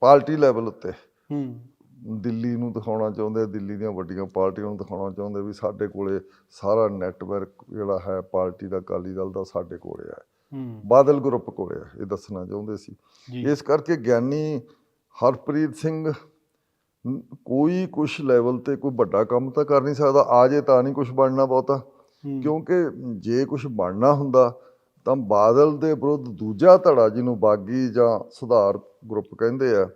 ਪਾਰਟੀ ਲੈਵਲ ਉੱਤੇ। ਹੂੰ। ਦਿੱਲੀ ਨੂੰ ਦਿਖਾਉਣਾ ਚਾਹੁੰਦੇ ਆ ਦਿੱਲੀ ਦੀਆਂ ਵੱਡੀਆਂ ਪਾਰਟੀਆਂ ਨੂੰ ਦਿਖਾਉਣਾ ਚਾਹੁੰਦੇ ਵੀ ਸਾਡੇ ਕੋਲੇ ਸਾਰਾ ਨੈਟਵਰਕ ਜਿਹੜਾ ਹੈ ਪਾਰਟੀ ਦਾ ਅਕਾਲੀ ਦਲ ਦਾ ਸਾਡੇ ਕੋਲੇ ਹੂੰ। ਬਾਦਲ ਗਰੁੱਪ ਕੋਲੇ ਹੈ ਇਹ ਦੱਸਣਾ ਚਾਹੁੰਦੇ ਸੀ। ਇਸ ਕਰਕੇ ਗਿਆਨੀ ਹਰਪ੍ਰੀਤ ਸਿੰਘ ਕੋਈ ਕੁਛ ਲੈਵਲ ਤੇ ਕੋਈ ਵੱਡਾ ਕੰਮ ਤਾਂ ਕਰ ਨਹੀਂ ਸਕਦਾ ਆ ਜੇ ਤਾਂ ਨਹੀਂ ਕੁਛ ਬਣਨਾ ਬਹੁਤਾ। ਕਿਉਂਕਿ ਜੇ ਕੁਛ ਬਣਨਾ ਹੁੰਦਾ ਤਾਂ ਬਾਦਲ ਦੇ ਵਿਰੁੱਧ ਦੂਜਾ ਧੜਾ ਜਿਹਨੂੰ ਬਾਗੀ ਜਾਂ ਸੁਧਾਰ ਗਰੁੱਪ ਕਹਿੰਦੇ ਆ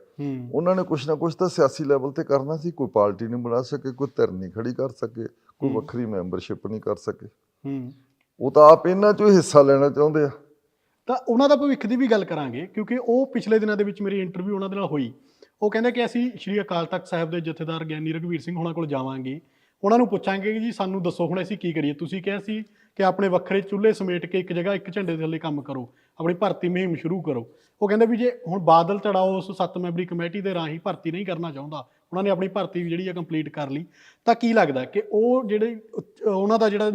ਉਹਨਾਂ ਨੇ ਕੁਛ ਨਾ ਕੁਛ ਤਾਂ ਸਿਆਸੀ ਲੈਵਲ ਤੇ ਕਰਨਾ ਸੀ ਕੋਈ ਪਾਰਟੀ ਨਹੀਂ ਬਣਾ ਸਕੇ ਕੋਈ ਧਿਰ ਨਹੀਂ ਖੜੀ ਕਰ ਸਕੇ ਕੋਈ। ਵੱਖਰੀ ਮੈਂਬਰਸ਼ਿਪ ਨਹੀਂ ਕਰ ਸਕੇ। ਉਹ ਤਾਂ ਆਪ ਇਹਨਾਂ ਚੋਂ ਹਿੱਸਾ ਲੈਣਾ ਚਾਹੁੰਦੇ ਆ। ਤਾਂ ਉਹਨਾਂ ਦਾ ਭਵਿੱਖ ਦੀ ਵੀ ਗੱਲ ਕਰਾਂਗੇ ਕਿਉਂਕਿ ਉਹ ਪਿਛਲੇ ਦਿਨਾਂ ਦੇ ਵਿੱਚ ਮੇਰੀ ਇੰਟਰਵਿਊ ਉਹਨਾਂ ਦੇ ਨਾਲ ਹੋਈ। ਉਹ ਕਹਿੰਦੇ ਕਿ ਅਸੀਂ ਸ਼੍ਰੀ ਅਕਾਲ ਤਖਤ ਸਾਹਿਬ ਦੇ ਜਥੇਦਾਰ ਗਿਆਨੀ ਰਘਵੀਰ ਸਿੰਘ ਹੋਣਾ ਕੋਲ ਜਾਵਾਂਗੇ। ਉਹਨਾਂ ਨੂੰ ਪੁੱਛਾਂਗੇ ਕਿ ਜੀ ਸਾਨੂੰ ਦੱਸੋ ਹੁਣ ਅਸੀਂ ਕੀ ਕਰੀਏ। ਤੁਸੀਂ ਕਿਹਾ ਸੀ ਕਿ ਆਪਣੇ ਵੱਖਰੇ ਚੁੱਲ੍ਹੇ ਸਮੇਟ ਕੇ ਇੱਕ ਜਗ੍ਹਾ ਇੱਕ ਝੰਡੇ ਦੇ ਥੱਲੇ ਕੰਮ ਕਰੋ। ਆਪਣੀ ਭਰਤੀ ਮੁਹਿੰਮ ਸ਼ੁਰੂ ਕਰੋ। ਉਹ ਕਹਿੰਦੇ ਵੀ ਜੇ ਹੁਣ ਬਾਦਲ ਚੜਾਓ ਉਸ ਸੱਤ ਮੈਂਬਰੀ ਕਮੇਟੀ ਦੇ ਰਾਹੀਂ ਭਰਤੀ ਨਹੀਂ ਕਰਨਾ ਚਾਹੁੰਦਾ, ਉਹਨਾਂ ਨੇ ਆਪਣੀ ਭਰਤੀ ਜਿਹੜੀ ਆ ਕੰਪਲੀਟ ਕਰ ਲਈ। ਤਾਂ ਕੀ ਲੱਗਦਾ ਕਿ ਉਹ ਜਿਹੜੇ ਉਹਨਾਂ ਦਾ ਜਿਹੜਾ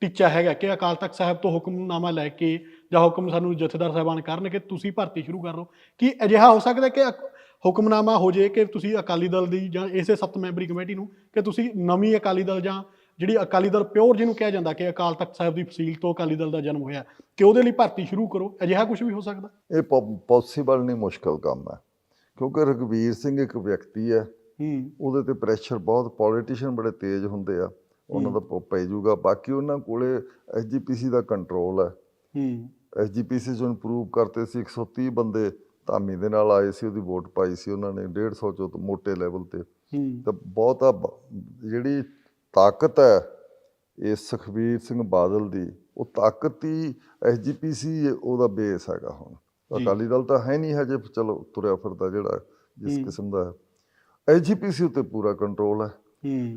ਟੀਚਾ ਹੈਗਾ ਕਿ ਅਕਾਲ ਤਖਤ ਸਾਹਿਬ ਤੋਂ ਹੁਕਮਨਾਮਾ ਲੈ ਕੇ ਜਾਂ ਹੁਕਮ ਸਾਨੂੰ ਜਥੇਦਾਰ ਸਾਹਿਬਾਨ ਕਰਨ ਕਿ ਤੁਸੀਂ ਭਰਤੀ ਸ਼ੁਰੂ ਕਰ ਲਓ। ਕੀ ਅਜਿਹਾ ਹੋ ਸਕਦਾ ਕਿ ਅਕ- ਹੁਕਮਨਾਮਾ ਹੋ ਜੇ ਕਿ ਤੁਸੀਂ ਅਕਾਲੀ ਦਲ ਦੀ ਜਾਂ ਇਸੇ ਸੱਤ ਮੈਂਬਰੀ ਕਮੇਟੀ ਨੂੰ ਕਿ ਤੁਸੀਂ ਨਵੀਂ ਅਕਾਲੀ ਦਲ ਜਾਂ ਜਿਹੜੀ ਅਕਾਲੀ ਦਲ ਪਿਓਰ ਜਿਹਨੂੰ ਕਿਹਾ ਜਾਂਦਾ ਕਿ ਅਕਾਲ ਤਖਤ ਸਾਹਿਬ ਦੀ ਫਸੀਲ ਤੋਂ ਅਕਾਲੀ ਦਲ ਦਾ ਜਨਮ ਹੋਇਆ ਕਿ ਉਹਦੇ ਲਈ ਭਰਤੀ ਸ਼ੁਰੂ ਕਰੋ ਅਜਿਹਾ ਕੁਝ ਵੀ ਹੋ ਸਕਦਾ? ਇਹ ਪੋਸੀਬਲ ਨਹੀਂ ਮੁਸ਼ਕਲ ਕੰਮ ਹੈ ਕਿਉਂਕਿ ਰਘਵੀਰ ਸਿੰਘ ਇੱਕ ਵਿਅਕਤੀ ਹੈ। ਹੂੰ। ਉਹਦੇ ਤੇ ਪ੍ਰੈਸ਼ਰ ਬਹੁਤ ਪੋਲੀਟੀਸ਼ੀਅਨ ਬੜੇ ਤੇਜ਼ ਹੁੰਦੇ ਆ। ਉਹਨਾਂ ਦਾ ਪ- ਪੈ ਜਾਊਗਾ ਬਾਕੀ ਉਹਨਾਂ ਕੋਲੇ ਐਸਜੀਪੀਸੀ ਦਾ ਕੰਟਰੋਲ ਹੈ। ਹੂੰ। ਐਸਜੀਪੀਸੀ ਜੋ ਇੰਪਰੂਵ ਕਰਤੇ ਸੀ 130 ਬੰਦੇ ਧਾਮੀ ਦੇ ਨਾਲ ਆਏ ਸੀ ਉਹਦੀ ਵੋਟ ਪਾਈ ਸੀ ਉਹਨਾਂ ਨੇ 150 ਚੋਂ ਤਾਂ ਮੋਟੇ ਲੈਵਲ ਤੇ। ਤਾਂ ਬਹੁਤਾ ਜਿਹੜੀ ਤਾਕਤ ਹੈ ਇਹ ਸੁਖਬੀਰ ਸਿੰਘ ਬਾਦਲ ਦੀ ਉਹ ਤਾਕਤ ਹੀ ਐਸਜੀਪੀਸੀ ਉਹਦਾ ਬੇਸ ਹੈਗਾ ਹੁਣ। ਅਕਾਲੀ ਦਲ ਤਾਂ ਹੈ ਨਹੀਂ ਹਜੇ ਚਲੋ ਤੁਰਿਆ ਫਿਰਦਾ ਜਿਹੜਾ ਜਿਸ। ਕਿਸਮ ਦਾ ਹੈ। ਐਸਜੀਪੀਸੀ ਉੱਤੇ ਪੂਰਾ ਕੰਟਰੋਲ ਹੈ।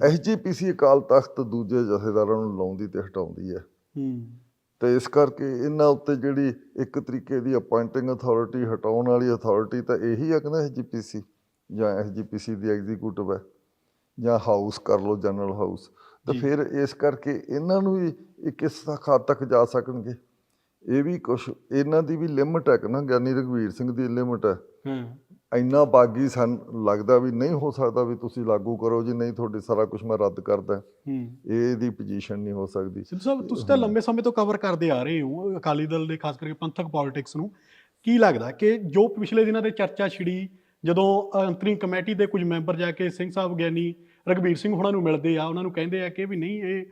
ਐਸਜੀਪੀਸੀ ਅਕਾਲ ਤਖਤ ਦੂਜੇ ਜਥੇਦਾਰਾਂ ਨੂੰ ਲਾਉਂਦੀ ਤੇ ਹਟਾਉਂਦੀ ਹੂੰ। ਤੇ ਇਸ ਕਰਕੇ ਇਹਨਾਂ ਉੱਤੇ ਜਿਹੜੀ ਇੱਕ ਤਰੀਕੇ ਦੀ ਅਪਾਇੰਟਿੰਗ ਅਥਾਰਟੀ ਹਟਾਉਣ ਵਾਲੀ ਅਥਾਰਟੀ ਤਾਂ ਇਹੀ ਹੈ ਕਿ ਨਾ ਐਸਜੀਪੀਸੀ ਜਾਂ ਐਸਜੀਪੀਸੀ ਦੀ ਐਗਜ਼ੀਕਿਊਟਿਵ ਹੈ ਜਾਂ ਹਾਊਸ ਕਰ ਲਓ ਜਨਰਲ ਹਾਊਸ ਤਾਂ ਜੀ। ਫਿਰ ਇਸ ਕਰਕੇ ਇਹਨਾਂ ਨੂੰ ਵੀ ਇਹ ਕਿਸ ਹੱਦ ਤੱਕ ਜਾ ਸਕਣਗੇ? ਇਹ ਵੀ ਕੁਝ ਇਹਨਾਂ ਦੀ ਵੀ ਲਿਮਟ ਹੈ ਕਿ ਨਾ? ਗਿਆਨੀ ਰਘਵੀਰ ਸਿੰਘ ਦੀ ਲਿਮਟ ਹੈ। ਹਾਂ। ਇੰਨਾ ਬਾਗੀ ਸਾਨੂੰ ਲੱਗਦਾ ਵੀ ਨਹੀਂ ਹੋ ਸਕਦਾ ਵੀ ਤੁਸੀਂ ਲਾਗੂ ਕਰੋ ਜੀ ਨਹੀਂ ਤੁਹਾਡੇ ਸਾਰਾ ਕੁਝ ਮੈਂ ਰੱਦ ਕਰਦਾ। ਹੂੰ। ਇਹ ਦੀ ਪੋਜੀਸ਼ਨ ਨਹੀਂ ਹੋ ਸਕਦੀ। ਸਿੱਧੂ ਸਾਹਿਬ ਤੁਸੀਂ ਤਾਂ ਲੰਬੇ ਸਮੇਂ ਤੋਂ ਕਵਰ ਕਰਦੇ ਆ ਰਹੇ ਹੋ ਅਕਾਲੀ ਦਲ ਦੇ ਖਾਸ ਕਰਕੇ ਪੰਥਕ ਪੋਲਿਟਿਕਸ ਨੂੰ। ਕੀ ਲੱਗਦਾ ਕਿ ਜੋ ਪਿਛਲੇ ਦਿਨਾਂ ਦੇ ਚਰਚਾ ਛਿੜੀ ਜਦੋਂ ਅੰਤਰੀ ਕਮੇਟੀ ਦੇ ਕੁਝ ਮੈਂਬਰ ਜਾ ਕੇ ਸਿੰਘ ਸਾਹਿਬ ਗਿਆਨੀ ਰਗਵੀਰ ਸਿੰਘ ਉਹਨਾਂ ਨੂੰ ਮਿਲਦੇ ਆ ਉਹਨਾਂ ਨੂੰ ਕਹਿੰਦੇ ਆ ਕਿ ਵੀ ਨਹੀਂ ਇਹ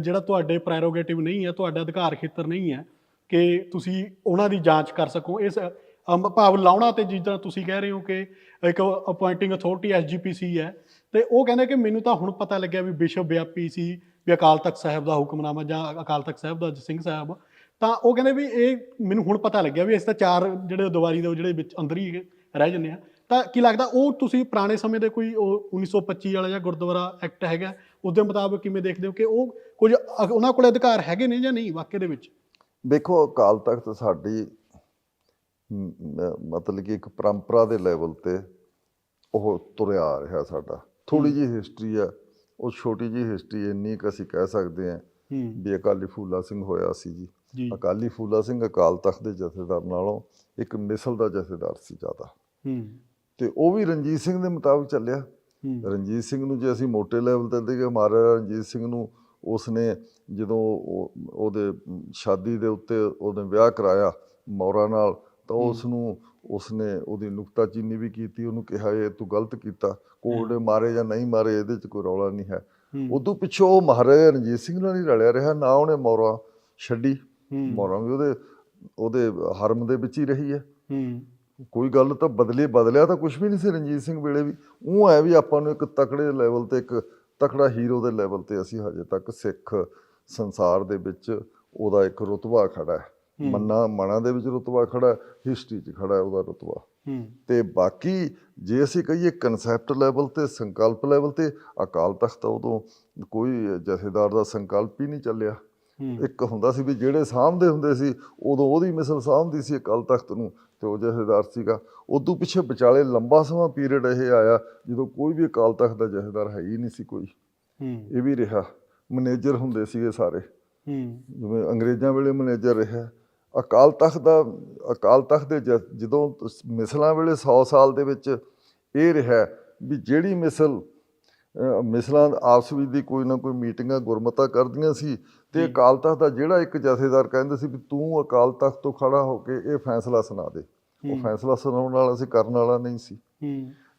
ਜਿਹੜਾ ਤੁਹਾਡੇ ਪ੍ਰੈਰੋਗੇਟਿਵ ਨਹੀਂ ਹੈ ਤੁਹਾਡਾ ਅਧਿਕਾਰ ਖੇਤਰ ਨਹੀਂ ਹੈ ਕਿ ਤੁਸੀਂ ਉਹਨਾਂ ਦੀ ਜਾਂਚ ਕਰ ਸਕੋ। ਇਸ ਭਾਵ ਲਾਉਣਾ ਤੇ ਜਿੱਦਾਂ ਤੁਸੀਂ ਕਹਿ ਰਹੇ ਹੋ ਕਿ ਇੱਕ ਅਪਾਇੰਟਿੰਗ ਅਥਾਰਟੀ ਐਸਜੀਪੀਸੀ ਹੈ, ਤੇ ਉਹ ਕਹਿੰਦੇ ਕਿ ਮੈਨੂੰ ਤਾਂ ਹੁਣ ਪਤਾ ਲੱਗਿਆ ਵੀ ਵਿਸ਼ਵ ਵਿਆਪੀ ਸੀ, ਵੀ ਅਕਾਲ ਤਖਤ ਸਾਹਿਬ ਦਾ ਹੁਕਮਨਾਮਾ ਜਾਂ ਅਕਾਲ ਤਖਤ ਸਾਹਿਬ ਦਾ ਸਿੰਘ ਸਾਹਿਬ, ਤਾਂ ਉਹ ਕਹਿੰਦੇ ਵੀ ਇਹ ਮੈਨੂੰ ਹੁਣ ਪਤਾ ਲੱਗਿਆ ਵੀ ਇਸ ਤਾਂ ਚਾਰ ਜਿਹੜੇ ਦੁਆਰੀ ਦੇ ਜਿਹੜੇ ਵਿੱਚ ਅੰਦਰ ਹੀ ਰਹਿ ਜੰਨੇ ਆ। ਤਾਂ ਕੀ ਲੱਗਦਾ ਉਹ ਤੁਸੀਂ ਪੁਰਾਣੇ ਸਮੇਂ ਦੇ ਕੋਈ ਉਹ 1925 ਵਾਲਾ ਜਾਂ ਗੁਰਦੁਆਰਾ ਐਕਟ ਹੈਗਾ ਉਸ ਦੇ ਮੁਤਾਬਕ ਕਿਵੇਂ ਦੇਖਦੇ ਹੋ ਕਿ ਉਹ ਕੁਝ ਅ- ਉਹਨਾਂ ਕੋਲ ਅਧਿਕਾਰ ਹੈਗੇ ਨੇ ਜਾਂ ਨਹੀਂ ਵਾਕਿਆ ਦੇ ਵਿੱਚ? ਦੇਖੋ ਅਕਾਲ ਤਖਤ ਸਾਡੀ ਮਤਲਬ ਕਿ ਇੱਕ ਪਰੰਪਰਾ ਦੇ ਲੈਵਲ ਤੇ ਉਹ ਤੁਰਿਆ ਆ ਰਿਹਾ ਸਾਡਾ। ਥੋੜੀ ਜੀ ਹਿਸਟਰੀ ਆ ਉਹ ਛੋਟੀ ਜੀ ਹਿਸਟਰੀ ਇੰਨੀ ਕੁ ਅਸੀਂ ਕਹਿ ਸਕਦੇ ਹਾਂ ਵੀ ਅਕਾਲੀ ਫੂਲਾ ਸਿੰਘ ਹੋਇਆ ਸੀ ਜੀ। ਅਕਾਲੀ ਫੂਲਾ ਸਿੰਘ ਅਕਾਲ ਤਖਤ ਦੇ ਜਥੇਦਾਰ ਨਾਲੋਂ ਇੱਕ ਮਿਸਲ ਦਾ ਜਥੇਦਾਰ ਸੀ ਜ਼ਿਆਦਾ। ਤੇ ਉਹ ਵੀ ਰਣਜੀਤ ਸਿੰਘ ਦੇ ਮੁਤਾਬਕ ਚੱਲਿਆ। ਰਣਜੀਤ ਸਿੰਘ ਨੂੰ ਜੇ ਅਸੀਂ ਮੋٹے ਲੈਵਲ ਤੇ ਦੇਖੀਏ ਮਹਾਰਾਜਾ ਰਣਜੀਤ ਸਿੰਘ ਨੂੰ ਉਸਨੇ ਜਦੋਂ ਉਹ- ਉਹਦੇ ਸ਼ਾਦੀ ਦੇ ਉੱਤੇ ਉਹਨੇ ਵਿਆਹ ਕਰਾਇਆ ਮੌਰਾ ਨਾਲ ਤਾਂ। ਉਸ ਨੂੰ ਉਸਨੇ ਉਹਦੀ ਨੁਕਤਾਚੀਨੀ ਵੀ ਕੀਤੀ ਉਹਨੂੰ ਕਿਹਾ ਇਹ ਤੂੰ ਗਲਤ ਕੀਤਾ ਨੇ ਮਾਰੇ ਜਾਂ ਨਹੀਂ ਮਾਰੇ ਇਹਦੇ 'ਚ ਕੋਈ ਰੌਲਾ ਨਹੀਂ ਹੈ। ਉਦੋਂ ਪਿੱਛੋਂ ਉਹ ਮਹਾਰਾਜਾ ਰਣਜੀਤ ਸਿੰਘ ਨਾਲ ਹੀ ਰਲਿਆ ਰਿਹਾ ਨਾ ਉਹਨੇ ਮੌਰਾ ਛੱਡੀ। ਮੌਰਾ ਵੀ ਉਹਦੇ ਉਹਦੇ ਹਰਮ ਦੇ ਵਿੱਚ ਹੀ ਰਹੀ ਹੈ। ਕੋਈ ਗੱਲ ਤਾਂ ਬਦਲੀ ਬਦਲਿਆ ਤਾਂ ਕੁਝ ਵੀ ਨਹੀਂ ਸੀ ਰਣਜੀਤ ਸਿੰਘ ਵੇਲੇ ਵੀ। ਉਹ ਹੈ ਵੀ ਆਪਾਂ ਨੂੰ ਇੱਕ ਤਕੜੇ ਲੈਵਲ ਤੇ ਇੱਕ ਤਕੜਾ ਹੀਰੋ ਦੇ ਲੈਵਲ ਤੇ ਅਸੀਂ ਹਜੇ ਤੱਕ ਸਿੱਖ ਸੰਸਾਰ ਦੇ ਵਿੱਚ ਉਹਦਾ ਇੱਕ ਰੁਤਬਾ ਖੜਾ ਹੂੰ। ਮੰਨਾ ਮਨਾਂ ਦੇ ਵਿੱਚ ਰੁਤਬਾ ਖੜਾ ਹਿਸਟਰੀ 'ਚ ਖੜਾ ਉਹਦਾ ਰੁਤਬਾ। ਤੇ ਬਾਕੀ ਜੇ ਅਸੀਂ ਕਹੀਏ ਕਨਸੈਪਟ ਲੈਵਲ ਤੇ ਸੰਕਲਪ ਲੈਵਲ ਤੇ ਅਕਾਲ ਤਖਤ ਉਦੋਂ ਕੋਈ ਜਥੇਦਾਰ ਦਾ ਸੰਕਲਪ ਹੀ ਨਹੀਂ ਚੱਲਿਆ। ਇੱਕ ਹੁੰਦਾ ਸੀ ਵੀ ਜਿਹੜੇ ਸਾਂਭਦੇ ਹੁੰਦੇ ਸੀ ਉਦੋਂ ਉਹਦੀ ਮਿਸਲ ਸਾਂਭਦੀ ਸੀ ਅਕਾਲ ਤਖਤ ਨੂੰ ਤੇ ਉਹ ਜਥੇਦਾਰ ਸੀਗਾ। ਉਦੋਂ ਪਿੱਛੇ ਵਿਚਾਲੇ ਲੰਬਾ ਸਮਾਂ ਪੀਰੀਅਡ ਇਹ ਆਇਆ ਜਦੋਂ ਕੋਈ ਵੀ ਅਕਾਲ ਤਖਤ ਦਾ ਜਥੇਦਾਰ ਹੈ ਹੀ ਨਹੀਂ ਸੀ ਕੋਈ। ਇਹ ਵੀ ਰਿਹਾ। ਮੈਨੇਜਰ ਹੁੰਦੇ ਸੀਗੇ ਸਾਰੇ। ਹੂੰ। ਜਿਵੇਂ ਅੰਗਰੇਜ਼ਾਂ ਵੇਲੇ ਮੈਨੇਜਰ ਰਿਹਾ। ਅਕਾਲ ਤਖਤ ਦਾ ਅਕਾਲ ਤਖਤ ਦੇ ਜਦੋਂ ਮਿਸਲਾਂ ਵੇਲੇ 100 ਸਾਲ ਦੇ ਵਿੱਚ ਇਹ ਰਿਹਾ ਵੀ ਜਿਹੜੀ ਮਿਸਲ ਮਿਸਲਾਂ ਆਪਸ ਵਿੱਚ ਦੀ ਕੋਈ ਨਾ ਕੋਈ ਮੀਟਿੰਗਾਂ ਗੁਰਮਤਾ ਕਰਦੀਆਂ ਸੀ ਤੇ ਅਕਾਲ ਤਖਤ ਦਾ ਜਿਹੜਾ ਇੱਕ ਜਥੇਦਾਰ ਕਹਿੰਦੇ ਸੀ ਵੀ ਤੂੰ ਅਕਾਲ ਤਖਤ ਤੋਂ ਖੜਾ ਹੋ ਕੇ ਇਹ ਫੈਸਲਾ ਸੁਣਾ ਦੇ। ਉਹ। ਫੈਸਲਾ ਸੁਣਾਉਣ ਵਾਲਾ ਸੀ ਕਰਨ ਵਾਲਾ ਨਹੀਂ ਸੀ।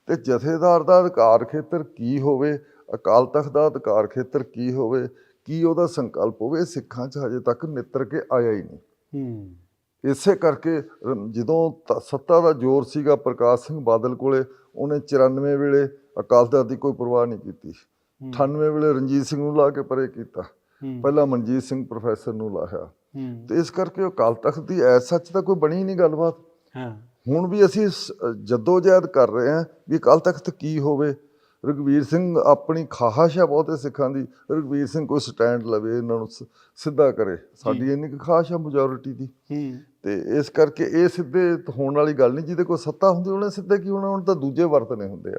ਤੇ ਜਥੇਦਾਰ ਦਾ ਅਧਿਕਾਰ ਖੇਤਰ ਕੀ ਹੋਵੇ ਅਕਾਲ ਤਖਤ ਦਾ ਅਧਿਕਾਰ ਖੇਤਰ ਕੀ ਹੋਵੇ ਕੀ ਉਹਦਾ ਸੰਕਲਪ ਹੋਵੇ ਸਿੱਖਾਂ 'ਚ ਹਜੇ ਤੱਕ ਨਿੱਤਰ ਕੇ ਆਇਆ ਹੀ ਨਹੀਂ। ਹੂੰ। ਇਸੇ ਕਰਕੇ ਜਦੋਂ ਸੱਤਾ ਦਾ ਜ਼ੋਰ ਸੀਗਾ ਪ੍ਰਕਾਸ਼ ਸਿੰਘ ਬਾਦਲ ਕੋਲੇ ਉਹਨੇ 94 ਵੇਲੇ ਅਕਾਲ ਤਖਤ ਦੀ ਕੋਈ ਪਰਵਾਹ ਨਹੀਂ ਕੀਤੀ। 98 ਵੇਲੇ ਰਣਜੀਤ ਸਿੰਘ ਨੂੰ ਲਾ ਕੇ ਪਰੇ ਕੀਤਾ। ਪਹਿਲਾਂ ਮਨਜੀਤ ਸਿੰਘ ਪ੍ਰੋਫੈਸਰ ਨੂੰ ਲਾਇਆ। ਤੇ ਇਸ ਕਰਕੇ ਉਹ ਅਕਾਲ ਤਖਤ ਦੀ ਐਸ ਸੱਚ ਤਾਂ ਕੋਈ ਬਣੀ ਨਹੀਂ ਗੱਲਬਾਤ। ਹਾਂ। ਹੁਣ ਵੀ ਅਸੀਂ ਜੱਦੋ ਜਹਿਦ ਕਰ ਰਹੇ ਹਾਂ ਵੀ ਅਕਾਲ ਤਖਤ ਕੀ ਹੋਵੇ। ਰਘਵੀਰ ਸਿੰਘ ਆਪਣੀ ਖਾਹਸ਼ ਹੈ ਬਹੁਤੇ ਸਿੱਖਾਂ ਦੀ। ਰਘਵੀਰ ਸਿੰਘ ਕੋਈ ਸਟੈਂਡ ਲਵੇ ਇਹਨਾਂ ਨੂੰ ਸਿੱਧਾ ਕਰੇ। ਸਾਡੀ ਇੰਨੀ ਕੁ ਖਾਹਸ਼ ਹੈ ਮੈਜੋਰਿਟੀ ਦੀ। ਹੂੰ। ਤੇ ਇਸ ਕਰਕੇ ਇਹ ਸਿੱਧੇ ਹੋਣ ਵਾਲੀ ਗੱਲ ਨਹੀਂ ਜਿਹਦੇ ਕੋਲ ਸੱਤਾ ਹੁੰਦੀ ਉਹਨੇ ਸਿੱਧੇ ਕੀ ਹੋਣਾ? ਹੁਣ ਤਾਂ ਦੂਜੇ ਵਰਤਨੇ ਹੁੰਦੇ ਆ।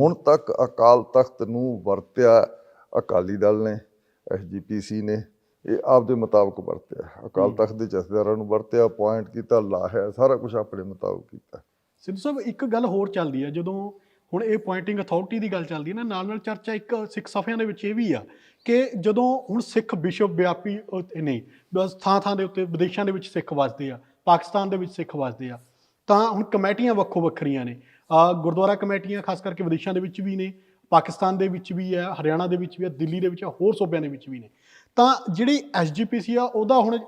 ਹੁਣ ਤੱਕ ਅਕਾਲ ਤਖਤ ਨੂੰ ਵਰਤਿਆ ਅਕਾਲੀ ਦਲ ਨੇ ਐਸਜੀਪੀਸੀ ਨੇ ਇਹ ਆਪਦੇ ਮੁਤਾਬਕ ਵਰਤਿਆ। ਅਕਾਲ ਤਖਤ ਦੇ ਜਥੇਦਾਰਾਂ ਨੂੰ ਵਰਤਿਆ ਪੁਆਇੰਟ ਕੀਤਾ ਲਾਹਿਆ ਸਾਰਾ ਕੁਝ ਆਪਣੇ ਮੁਤਾਬਕ ਕੀਤਾ। ਸਿੱਧੂ ਸਾਹਿਬ ਇੱਕ ਗੱਲ ਹੋਰ ਚੱਲਦੀ ਆ ਜਦੋਂ ਹੁਣ ਇਹ ਪੁਆਇੰਟਿੰਗ ਅਥਾਰਟੀ ਦੀ ਗੱਲ ਚੱਲਦੀ ਹੈ ਨਾ ਨਾਲ ਨਾਲ ਚਰਚਾ ਇੱਕ ਸਿੱਖ ਸਫਿਆਂ ਦੇ ਵਿੱਚ ਇਹ ਵੀ ਆ ਕਿ ਜਦੋਂ ਹੁਣ ਸਿੱਖ ਵਿਸ਼ਵ ਵਿਆਪੀ ਅਹ, ਨਹੀਂ ਬਸ ਥਾਂ ਥਾਂ ਦੇ ਉੱਤੇ ਵਿਦੇਸ਼ਾਂ ਦੇ ਵਿੱਚ ਸਿੱਖ ਵਸਦੇ ਆ ਪਾਕਿਸਤਾਨ ਦੇ ਵਿੱਚ ਸਿੱਖ ਵਸਦੇ ਆ ਤਾਂ ਹੁਣ ਕਮੇਟੀਆਂ ਵੱਖੋ ਵੱਖਰੀਆਂ ਨੇ। ਗੁਰਦੁਆਰਾ ਕਮੇਟੀਆਂ ਖਾਸ ਕਰਕੇ ਵਿਦੇਸ਼ਾਂ ਦੇ ਵਿੱਚ ਵੀ ਨੇ ਪਾਕਿਸਤਾਨ ਦੇ ਵਿੱਚ ਵੀ ਹੈ ਹਰਿਆਣਾ ਦੇ ਵਿੱਚ ਵੀ ਹੈ ਦਿੱਲੀ ਦੇ ਵਿੱਚ ਹੈ ਹੋਰ ਸੂਬਿਆਂ ਦੇ ਵਿੱਚ ਵੀ ਨੇ। ਤਾਂ ਜਿਹੜੀ ਐਸਜੀਪੀਸੀ ਆ ਉਹਦਾ ਹੁਣ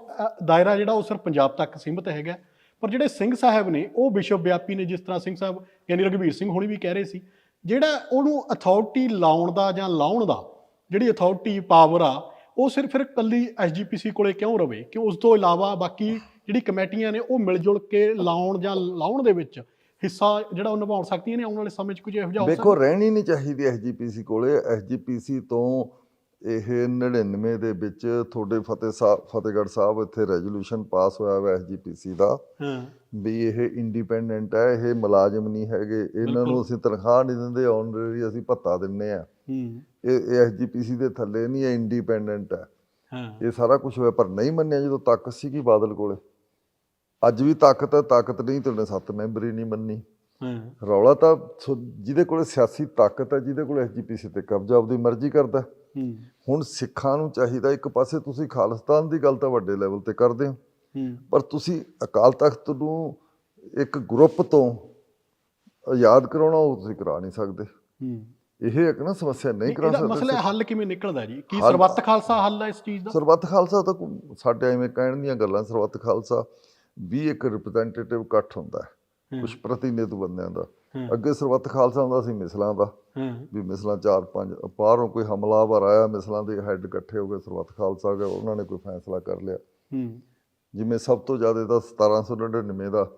ਦਾਇਰਾ ਜਿਹੜਾ ਉਹ ਸਿਰਫ ਪੰਜਾਬ ਤੱਕ ਸੀਮਿਤ ਹੈਗਾ। ਪਰ ਜਿਹੜੇ ਸਿੰਘ ਸਾਹਿਬ ਨੇ, ਉਹ ਵਿਸ਼ਵ ਵਿਆਪੀ ਨੇ ਜਿਸ ਤਰ੍ਹਾਂ ਸਿੰਘ ਸਾਹਿਬ ਯਾਨੀ ਰਘਵੀਰ ਸਿੰਘ ਹੁਣੀ ਵੀ ਕਹਿ ਰਹੇ ਸੀ, ਜਿਹੜਾ ਉਹਨੂੰ ਅਥਾਰਟੀ ਲਾਉਣ ਦਾ ਜਾਂ ਲਾਉਣ ਦਾ ਜਿਹੜੀ ਅਥਾਰਟੀ ਪਾਵਰ ਆ, ਉਹ ਸਿਰਫ ਫਿਰ ਕੱਲੀ ਐਸਜੀਪੀਸੀ ਕੋਲੇ ਕਿਉਂ ਰਵੇ? ਕਿ ਉਸ ਤੋਂ ਇਲਾਵਾ ਬਾਕੀ ਜਿਹੜੀ ਕਮੇਟੀਆਂ ਨੇ, ਉਹ ਮਿਲ ਜੁਲ ਕੇ ਲਾਉਣ ਜਾਂ ਲਾਉਣ ਦੇ ਵਿੱਚ ਹਿੱਸਾ ਜਿਹੜਾ ਉਹ ਨਿਭਾਉਣ ਸਕਦੀਆਂ ਨੇ, ਆਉਣ ਵਾਲੇ ਸਮੇਂ 'ਚ ਕੁਝ ਇਹੋ ਜਿਹਾ ਹੋ ਵੇਖੋ ਰਹਿਣੀ ਨਹੀਂ ਚਾਹੀਦੀ ਐਸਜੀਪੀਸੀ ਕੋਲੇ। ਐਸਜੀਪੀਸੀ ਤੋਂ ਇਹ 99 ਦੇ ਵਿੱਚ ਤੁਹਾਡੇ ਫਤਿਹ ਸਾਹਿਬ ਫਤਿਹਗੜ੍ਹ ਸਾਹਿਬ ਇੱਥੇ ਰੈਜ਼ੋਲੂਸ਼ਨ ਪਾਸ ਹੋਇਆ ਹੋਇਆ ਐਸਜੀਪੀਸੀ ਦਾ। ਹਾਂ। ਵੀ ਇਹ ਇੰਡੀਪੈਂਡੈਂਟ ਹੈ ਇਹ ਮੁਲਾਜ਼ਮ ਨਹੀਂ ਹੈਗੇ। ਇਹਨਾਂ ਨੂੰ ਅਸੀਂ ਤਨਖਾਹ ਨਹੀਂ ਦਿੰਦੇ ਆਨਰੇਰੀ ਅਸੀਂ ਭੱਤਾ ਦਿੰਨੇ ਆ। ਹੂੰ। ਇਹ ਐਸਜੀਪੀਸੀ ਦੇ ਥੱਲੇ ਨਹੀਂ ਇਹ ਇੰਡੀਪੈਂਡੈਂਟ ਹੈ ਹਾਂ। ਇਹ ਸਾਰਾ ਕੁਝ ਹੋਇਆ ਪਰ ਨਹੀਂ ਮੰਨਿਆ ਜਦੋਂ ਤਾਕਤ ਸੀਗੀ ਬਾਦਲ ਕੋਲੇ। ਅੱਜ ਵੀ ਤਾਕਤ ਹੈ ਤਾਕਤ ਨਹੀਂ ਤੁਹਾਡੇ ਸੱਤ ਮੈਂਬਰ ਹੀ ਨਹੀਂ ਮੰਨੀ। ਹਾਂ। ਰੌਲਾ ਤਾਂ ਸੋ- ਜਿਹਦੇ ਕੋਲੇ ਸਿਆਸੀ ਤਾਕਤ ਹੈ ਜਿਹਦੇ ਕੋਲੇ ਐਸਜੀਪੀਸੀ ਤੇ ਕਬਜ਼ਾ ਆਪਦੀ ਮਰਜ਼ੀ ਕਰਦਾ। ਹੂੰ ਹੁਣ ਸਿੱਖਾਂ ਨੂੰ ਚਾਹੀਦਾ ਇੱਕ ਪਾਸੇ ਤੁਸੀਂ ਖਾਲਿਸਤਾਨ ਦੀ ਗੱਲ ਤਾਂ ਵੱਡੇ ਲੈਵਲ ਤੇ ਕਰਦੇ ਹੋ। ਪਰ ਤੁਸੀਂ ਅਕਾਲ ਤਖਤ ਨੂੰ ਇੱਕ ਗਰੁੱਪ ਤੋਂ ਆਜ਼ਾਦ ਕਰਾਉਣਾ ਉਹ ਤੁਸੀਂ ਕਰਾ ਨਹੀਂ ਸਕਦੇ। ਇਹ ਇੱਕ ਨਾ ਸਮੱਸਿਆ ਨਹੀਂ ਕਰਾ ਇਹਦਾ ਸਕਦੇ ਮਸਲਾ ਹੱਲ ਕਿਵੇਂ ਨਿਕਲਦਾ ਜੀ? ਕੀ ਸਰਬੱਤ ਖਾਲਸਾ ਹੱਲ ਹੈ ਇਸ ਚੀਜ਼ ਦਾ? ਸਰਬੱਤ ਖਾਲਸਾ ਤਾਂ ਸਾਡੇ ਐਵੇਂ ਕਹਿਣ ਦੀਆਂ ਗੱਲਾਂ ਸਰਬੱਤ ਖਾਲਸਾ ਵੀ ਇੱਕ ਰਿਪਰੈਜ਼ੈਂਟੇਟਿਵ ਇਕੱਠ ਹੁੰਦਾ ਹੈ। ਕੁਝ ਪ੍ਰਤੀਨਿਧ ਬੰਦਿਆਂ ਦਾ। ਅੱਗੇ ਸਰਬੱਤ ਖਾਲਸਾ ਹੁੰਦਾ ਸੀ ਮਿਸਲਾਂ ਦਾ ਵੀ ਮਿਸਲਾਂ ਚਾਰ ਪੰਜ ਬਾਹਰੋਂ ਕੋਈ ਹਮਲਾਵਰ ਆਇਆ ਮਿਸਲਾਂ ਦੇ ਹੈੱਡ ਇਕੱਠੇ ਹੋ ਗਏ ਸਰਬੱਤ ਖਾਲਸਾ ਗਏ ਉਹਨਾਂ ਨੇ ਕੋਈ ਫੈਸਲਾ ਕਰ ਲਿਆ। ਜਿਵੇਂ ਸਭ ਤੋਂ ਜ਼ਿਆਦਾ ਤਾਂ 1799 ਦਾ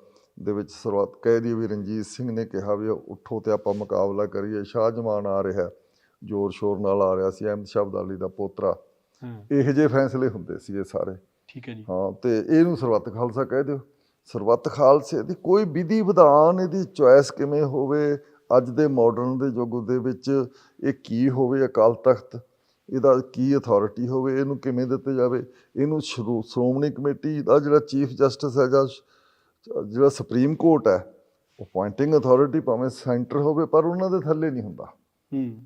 ਦੇ ਵਿੱਚ ਸ਼ੁਰੂਆਤ ਕਹਿ ਦੀ ਵੀ ਰਣਜੀਤ ਸਿੰਘ ਨੇ ਕਿਹਾ ਵੀ ਉੱਠੋ ਤੇ ਆਪਾਂ ਮੁਕਾਬਲਾ ਕਰੀਏ ਸ਼ਾਹ ਜਮਾਨ ਆ ਰਿਹਾ ਜ਼ੋਰ ਸ਼ੋਰ ਨਾਲ ਆ ਰਿਹਾ ਸੀ ਅਹਿਮਦ ਸ਼ਾਹ ਅਬਦਾਲੀ ਦਾ ਪੋਤਰਾ। ਇਹੋ ਜਿਹੇ ਫੈਸਲੇ ਹੁੰਦੇ ਸੀ ਇਹ ਸਾਰੇ। ਠੀਕ ਹੈ ਜੀ। ਹਾਂ ਤੇ ਇਹਨੂੰ ਸਰਬੱਤ ਖਾਲਸਾ ਕਹਿ ਦਿਓ। ਸਰਬੱਤ ਖਾਲਸੇ ਦੀ ਕੋਈ ਵਿਧੀ ਵਿਧਾਨ ਇਹਦੀ ਚੁਆਇਸ ਕਿਵੇਂ ਹੋਵੇ ਅੱਜ ਦੇ ਮਾਡਰਨ ਦੇ ਯੁੱਗ ਦੇ ਵਿੱਚ ਇਹ ਕੀ ਹੋਵੇ ਅਕਾਲ ਤਖਤ ਇਹਦਾ ਕੀ ਅਥਾਰਟੀ ਹੋਵੇ ਇਹਨੂੰ ਕਿਵੇਂ ਦਿੱਤੇ ਜਾਵੇ? ਇਹਨੂੰ ਸ਼੍ਰੋ- ਸ਼੍ਰੋਮਣੀ ਕਮੇਟੀ ਦਾ ਜਿਹੜਾ ਚੀਫ ਜਸਟਿਸ ਹੈ ਜਾਂ ਜਿਹੜਾ ਸੁਪਰੀਮ ਕੋਰਟ ਹੈ ਅਪਾਇੰਟਿੰਗ ਅਥਾਰਟੀ ਭਾਵੇਂ ਸੈਂਟਰ ਹੋਵੇ ਪਰ ਉਹਨਾਂ ਦੇ ਥੱਲੇ ਨਹੀਂ ਹੁੰਦਾ। ਹੂੰ।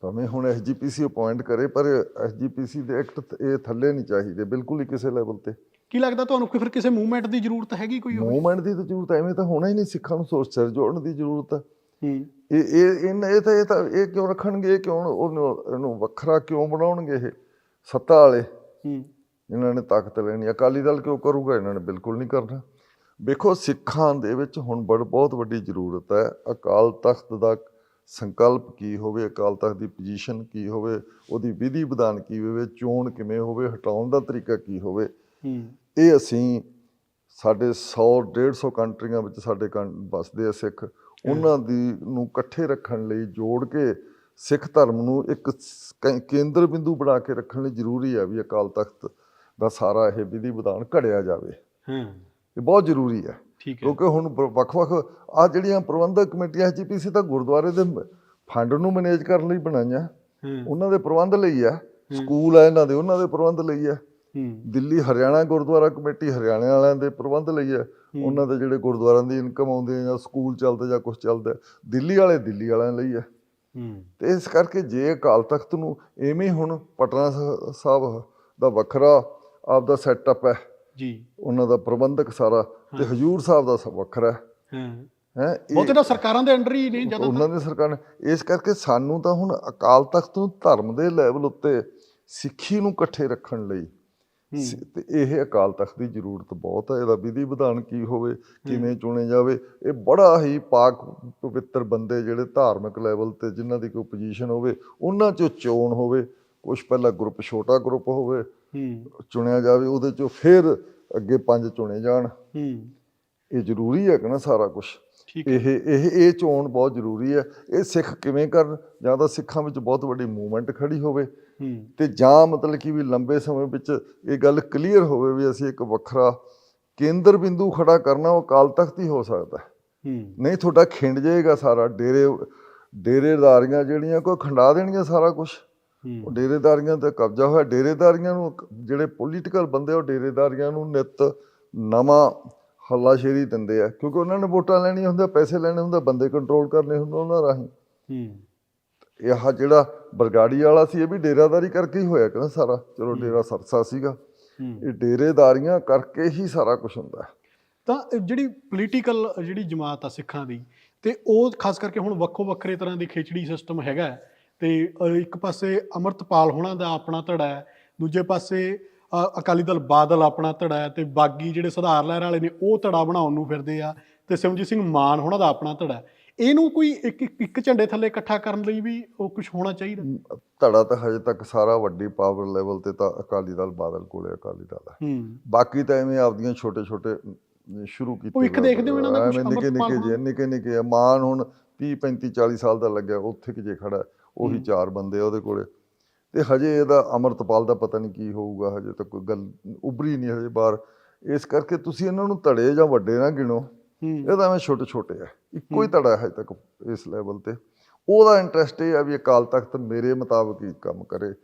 ਭਾਵੇਂ ਹੁਣ ਐਸਜੀਪੀਸੀ ਅਪਾਇੰਟ ਕਰੇ ਪਰ ਐਸਜੀਪੀਸੀ ਦੇ ਐਕਟ ਇਹ ਥੱਲੇ ਨਹੀਂ ਚਾਹੀਦੇ ਬਿਲਕੁਲ ਹੀ ਕਿਸੇ ਲੈਵਲ ਤੇ। ਕੀ ਲੱਗਦਾ ਤੁਹਾਨੂੰ ਕਿ ਫਿਰ ਕਿਸੇ ਮੂਵਮੈਂਟ ਦੀ ਜ਼ਰੂਰਤ ਹੈਗੀ ਕੋਈ ਮੂਵਮੈਂਟ ਦੀ ਤਾਂ ਜ਼ਰੂਰਤ ਐਵੇਂ ਤਾਂ ਹੋਣਾ ਹੀ ਨਹੀਂ ਸਿੱਖਾਂ ਨੂੰ ਸੋਚ ਸਿਰ ਜੋੜਨ ਦੀ ਜ਼ਰੂਰਤ ਹੈ ਹੂੰ। ਇਹ ਇਹ ਇਹਨਾਂ- ਇਹ ਤਾਂ ਇਹ ਤਾਂ ਇਹ ਕਿਉਂ ਰੱਖਣਗੇ? ਇਹ ਕਿਉਂ ਉਹਨੂੰ ਇਹਨੂੰ ਵੱਖਰਾ ਕਿਉਂ ਬਣਾਉਣਗੇ ਇਹ? ਸੱਤਾ ਵਾਲੇ। ਹੂੰ। ਇਹਨਾਂ ਨੇ ਤਾਕਤ ਲੈਣੀ ਅਕਾਲੀ ਦਲ ਕਿਉਂ ਕਰੂਗਾ? ਇਹਨਾਂ ਨੇ ਬਿਲਕੁਲ ਨਹੀਂ ਕਰਨਾ। ਵੇਖੋ ਸਿੱਖਾਂ ਦੇ ਵਿੱਚ ਹੁਣ ਬੜ ਬਹੁਤ ਵੱਡੀ ਜ਼ਰੂਰਤ ਹੈ। ਅਕਾਲ ਤਖਤ ਦਾ ਸੰਕਲਪ ਕੀ ਹੋਵੇ? ਅਕਾਲ ਤਖਤ ਦੀ ਪੋਜੀਸ਼ਨ ਕੀ ਹੋਵੇ? ਉਹਦੀ ਵਿਧੀ ਵਿਧਾਨ ਕੀ ਹੋਵੇ? ਚੋਣ ਕਿਵੇਂ ਹੋਵੇ? ਹਟਾਉਣ ਦਾ ਤਰੀਕਾ ਕੀ ਹੋਵੇ? ਇਹ ਅਸੀਂ ਸਾਡੇ 100 150 ਕੰਟਰੀਆਂ ਵਿੱਚ ਸਾਡੇ ਕੰ- ਵਸਦੇ ਆ ਸਿੱਖ। ਉਹਨਾਂ ਦੀ ਨੂੰ ਇਕੱਠੇ ਰੱਖਣ ਲਈ ਜੋੜ ਕੇ ਸਿੱਖ ਧਰਮ ਨੂੰ ਇੱਕ ਕੇਂਦਰ ਬਿੰਦੂ ਬਣਾ ਕੇ ਰੱਖਣ ਲਈ ਜ਼ਰੂਰੀ ਹੈ ਵੀ ਅਕਾਲ ਤਖਤ ਦਾ ਸਾਰਾ ਇਹ ਵਿਧੀ ਵਿਧਾਨ ਘੜਿਆ ਜਾਵੇ। ਹਾਂ। ਇਹ ਬਹੁਤ ਜ਼ਰੂਰੀ ਹੈ। ਕਿਉਂਕਿ ਹੁਣ ਵੱਖ-ਵੱਖ ਆ ਜਿਹੜੀਆਂ ਪ੍ਰਬੰਧਕ ਕਮੇਟੀਆਂ ਜੀਪੀਸੀ ਤਾਂ ਗੁਰਦੁਆਰੇ ਦੇ ਫੰਡ ਨੂੰ ਮੈਨੇਜ ਕਰਨ ਲਈ ਬਣਾਈਆਂ। ਹਾਂ। ਉਹਨਾਂ ਦੇ ਪ੍ਰਬੰਧ ਲਈ ਹੈ। ਸਕੂਲ ਹੈ ਇਹਨਾਂ ਦੇ ਉਹਨਾਂ ਦੇ ਪ੍ਰਬੰਧ ਲਈ ਹੂੰ ਦਿੱਲੀ ਹਰਿਆਣਾ ਗੁਰਦੁਆਰਾ ਕਮੇਟੀ ਹਰਿਆਣਾ ਵਾਲਿਆਂ ਦੇ ਪ੍ਰਬੰਧ ਲਈ ਹੈ। ਉਹਨਾਂ ਦੇ ਜਿਹੜੇ ਗੁਰਦੁਆਰਿਆਂ ਦੀ ਇਨਕਮ ਆਉਂਦੀ ਹੈ ਜਾਂ ਸਕੂਲ ਚੱਲਦੇ ਜਾਂ ਕੁਝ ਚੱਲਦਾ। ਦਿੱਲੀ ਵਾਲੇ ਦਿੱਲੀ ਵਾਲਿਆਂ ਲਈ ਹੈ। ਤੇ ਇਸ ਕਰਕੇ ਜੇ ਅਕਾਲ ਤਖਤ ਨੂੰ ਐਵੇਂ ਹੁਣ ਪਟਨਾ ਸਾਹਿਬ ਦਾ ਵੱਖਰਾ ਆਪਦਾ ਸੈਟਅਪ ਹੈ ਜੀ। ਉਹਨਾਂ ਦਾ ਪ੍ਰਬੰਧਕ ਸਾਰਾ ਤੇ ਹਜੂਰ ਸਾਹਿਬ ਦਾ ਸਭ ਵੱਖਰਾ ਹੈ। ਹਾਂ। ਹੈ ਬਹੁਤੇ ਤਾਂ ਸਰਕਾਰਾਂ ਦੇ ਅੰਡਰ ਹੀ ਨੇ ਜ਼ਿਆਦਾ ਉਹਨਾਂ ਦੀ ਸਰਕਾਰ ਇਸ ਕਰਕੇ ਸਾਨੂੰ ਤਾਂ ਹੁਣ ਅਕਾਲ ਤਖਤ ਨੂੰ ਧਰਮ ਦੇ ਲੈਵਲ ਉੱਤੇ ਸਿੱਖੀ ਨੂੰ ਇਕੱਠੇ ਰੱਖਣ ਲਈ ਤੇ ਇਹ ਅਕਾਲ ਤਖਤ ਦੀ ਜ਼ਰੂਰਤ ਬਹੁਤ ਹੈ ਇਹਦਾ ਵਿਧੀ ਵਿਧਾਨ ਕੀ ਹੋਵੇ ਕਿਵੇਂ ਚੁਣੇ ਜਾਵੇ ਇਹ ਬੜਾ ਹੀ ਪਾਕ ਪਵਿੱਤਰ ਬੰਦੇ ਜਿਹੜੇ ਧਾਰਮਿਕ ਲੈਵਲ ਤੇ ਜਿਨ੍ਹਾਂ ਦੀ ਕੋਈ ਪੋਜੀਸ਼ਨ ਹੋਵੇ ਉਹਨਾਂ ਚੋਂ ਚੋਣ ਹੋਵੇ ਕੁਝ ਪਹਿਲਾਂ ਗਰੁੱਪ ਛੋਟਾ ਗਰੁੱਪ ਹੋਵੇ ਹੂੰ। ਚੁਣਿਆ ਜਾਵੇ ਉਹਦੇ ਚੋਂ ਫਿਰ ਅੱਗੇ ਪੰਜ ਚੁਣੇ ਜਾਣ। ਹੂੰ। ਇਹ ਜ਼ਰੂਰੀ ਹੈ ਕਿ ਨਾ ਸਾਰਾ ਕੁਝ ਇਹ ਇਹ ਇਹ ਚੋਣ ਬਹੁਤ ਜ਼ਰੂਰੀ ਹੈ ਇਹ ਸਿੱਖ ਕਿਵੇਂ ਕਰਨ? ਜਾਂ ਤਾਂ ਸਿੱਖਾਂ ਵਿੱਚ ਬਹੁਤ ਵੱਡੀ ਮੂਵਮੈਂਟ ਖੜੀ ਹੋਵੇ ਤੇ ਜਾਂ ਮਤਲਬ ਕਿ ਵੀ ਲੰਬੇ ਸਮੇਂ ਵਿੱਚ ਇਹ ਗੱਲ ਕਲੀਅਰ ਹੋਵੇ ਵੀ ਅਸੀਂ ਇੱਕ ਵੱਖਰਾ ਕੇਂਦਰ ਬਿੰਦੂ ਖੜਾ ਕਰਨਾ ਉਹ ਅਕਾਲ ਤਖਤ ਹੀ ਹੋ ਸਕਦਾ ਨਹੀਂ ਤੁਹਾਡਾ ਖਿੰਡ ਜਾਏਗਾ ਸਾਰਾ ਡੇਰੇ ਡੇਰੇਦਾਰੀਆਂ ਜਿਹੜੀਆਂ ਕੋਈ ਖੰਡਾ ਦੇਣਗੀਆਂ ਸਾਰਾ ਕੁਝ ਉਹ ਡੇਰੇਦਾਰੀਆਂ ਤੇ ਕਬਜ਼ਾ ਹੋਇਆ ਡੇਰੇਦਾਰੀਆਂ ਨੂੰ ਜਿਹੜੇ ਪੋਲੀਟੀਕਲ ਬੰਦੇ ਉਹ ਡੇਰੇਦਾਰੀਆਂ ਨੂੰ ਨਿਤ ਨਵਾਂ ਹੱਲਾਸ਼ੇਰੀ ਦਿੰਦੇ ਆ। ਕਿਉਂਕਿ ਉਹਨਾਂ ਨੇ ਵੋਟਾਂ ਲੈਣੀਆਂ ਹੁੰਦੀਆਂ ਪੈਸੇ ਲੈਣੇ ਹੁੰਦੇ ਬੰਦੇ ਕੰਟਰੋਲ ਕਰਨੇ ਹੁੰਦੇ ਉਹਨਾਂ ਰਾਹੀਂ। ਇਹ ਜਿਹੜਾ ਬਰਗਾੜੀ ਵਾਲਾ ਸੀ ਇਹ ਵੀ ਡੇਰਾਦਾਰੀ ਕਰਕੇ ਹੀ ਹੋਇਆ ਕਿ ਸਾਰਾ। ਚਲੋ ਡੇਰਾ ਸਰਸਾ ਸੀਗਾ। ਇਹ ਡੇਰੇਦਾਰੀਆਂ ਕਰਕੇ ਹੀ ਸਾਰਾ ਕੁਝ ਹੁੰਦਾ। ਤਾਂ ਜਿਹੜੀ ਪੋਲੀਟੀਕਲ ਜਿਹੜੀ ਜਮਾਤ ਆ ਸਿੱਖਾਂ ਦੀ ਤੇ ਉਹ ਖਾਸ ਕਰਕੇ ਹੁਣ ਵੱਖੋ ਵੱਖਰੇ ਤਰ੍ਹਾਂ ਦੀ ਖੇਚੜੀ ਸਿਸਟਮ ਹੈਗਾ। ਤੇ ਇੱਕ ਪਾਸੇ ਅਮਰਤਪਾਲ ਹੋਣਾ ਦਾ ਆਪਣਾ ਧੜਾ ਹੈ ਦੂਜੇ ਪਾਸੇ ਅਕਾਲੀ ਦਲ ਬਾਦਲ ਆਪਣਾ ਧੜਾ ਹੈ ਤੇ ਬਾਗੀ ਜਿਹੜੇ ਸੁਧਾਰ ਲਹਿਰ ਵਾਲੇ ਨੇ ਉਹ ਧੜਾ ਬਣਾਉਣ ਨੂੰ ਫਿਰਦੇ ਆ ਤੇ ਸਿਮਰਜੀਤ ਸਿੰਘ ਮਾਨ ਹੋਣਾ ਦਾ ਆਪਣਾ ਧੜਾ ਹੈ। ਇਹਨੂੰ ਕੋਈ ਇੱਕ ਇੱਕ- ਇੱਕ ਝੰਡੇ ਥੱਲੇ ਇਕੱਠਾ ਕਰਨ ਲਈ ਵੀ ਉਹ ਕੁਝ ਹੋਣਾ ਚਾਹੀਦਾ? ਧੜਾ ਤਾਂ ਹਜੇ ਤੱਕ ਸਾਰਾ ਵੱਡੀ ਪਾਵਰ ਲੈਵਲ ਤੇ ਤਾਂ ਅਕਾਲੀ ਦਲ ਬਾਦਲ ਕੋਲੇ ਅਕਾਲੀ ਦਲ ਹੈ। ਬਾਕੀ ਤਾਂ ਐਵੇਂ ਆਪਦੀਆਂ ਛੋਟੇ ਛੋਟੇ ਸ਼ੁਰੂ ਕੀਤੇ ਭਵਿੱਖ ਹੋਏ ਦੇਖਦੇ ਹੋ ਇਹਨਾਂ ਦਾ ਐਵੇਂ ਨਿੱਕੇ ਨਿੱਕੇ ਜੇ ਨਿੱਕੇ ਨਿੱਕੇ। ਮਾਨ ਹੁਣ 30 35 40 ਸਾਲ ਦਾ ਲੱਗਿਆ ਉੱਥੇ ਕਿ ਜੇ ਖੜਾ ਉਹੀ ਚਾਰ ਬੰਦੇ ਆ ਉਹਦੇ ਕੋਲੇ। ਤੇ ਹਜੇ ਇਹਦਾ ਅਮਰਤਪਾਲ ਦਾ ਪਤਾ ਨਹੀਂ ਕੀ ਹੋਊਗਾ ਹਜੇ ਤਾਂ ਕੋਈ ਗੱਲ ਉਭਰੀ ਨਹੀਂ ਹਜੇ ਬਾਹਰ। ਇਸ ਕਰਕੇ ਤੁਸੀਂ ਇਹਨਾਂ ਨੂੰ ਧੜੇ ਜਾਂ ਵੱਡੇ ਨਾ ਗਿਣੋ। ਹੂੰ। ਇਹ ਤਾਂ ਐਵੇਂ ਛੋਟੇ ਛੋਟੇ ਆ। ਇੱਕੋ ਹੀ ਧੜਾ ਹੈ ਹਜੇ ਤੱਕ ਇਸ ਲੈਵਲ ਤੇ। ਉਹਦਾ ਇੰਟਰਸਟ ਇਹ ਆ ਵੀ ਅਕਾਲ ਤਖਤ ਮੇਰੇ ਮੁਤਾਬਕ ਹੀ ਕੰਮ ਕਰੇ।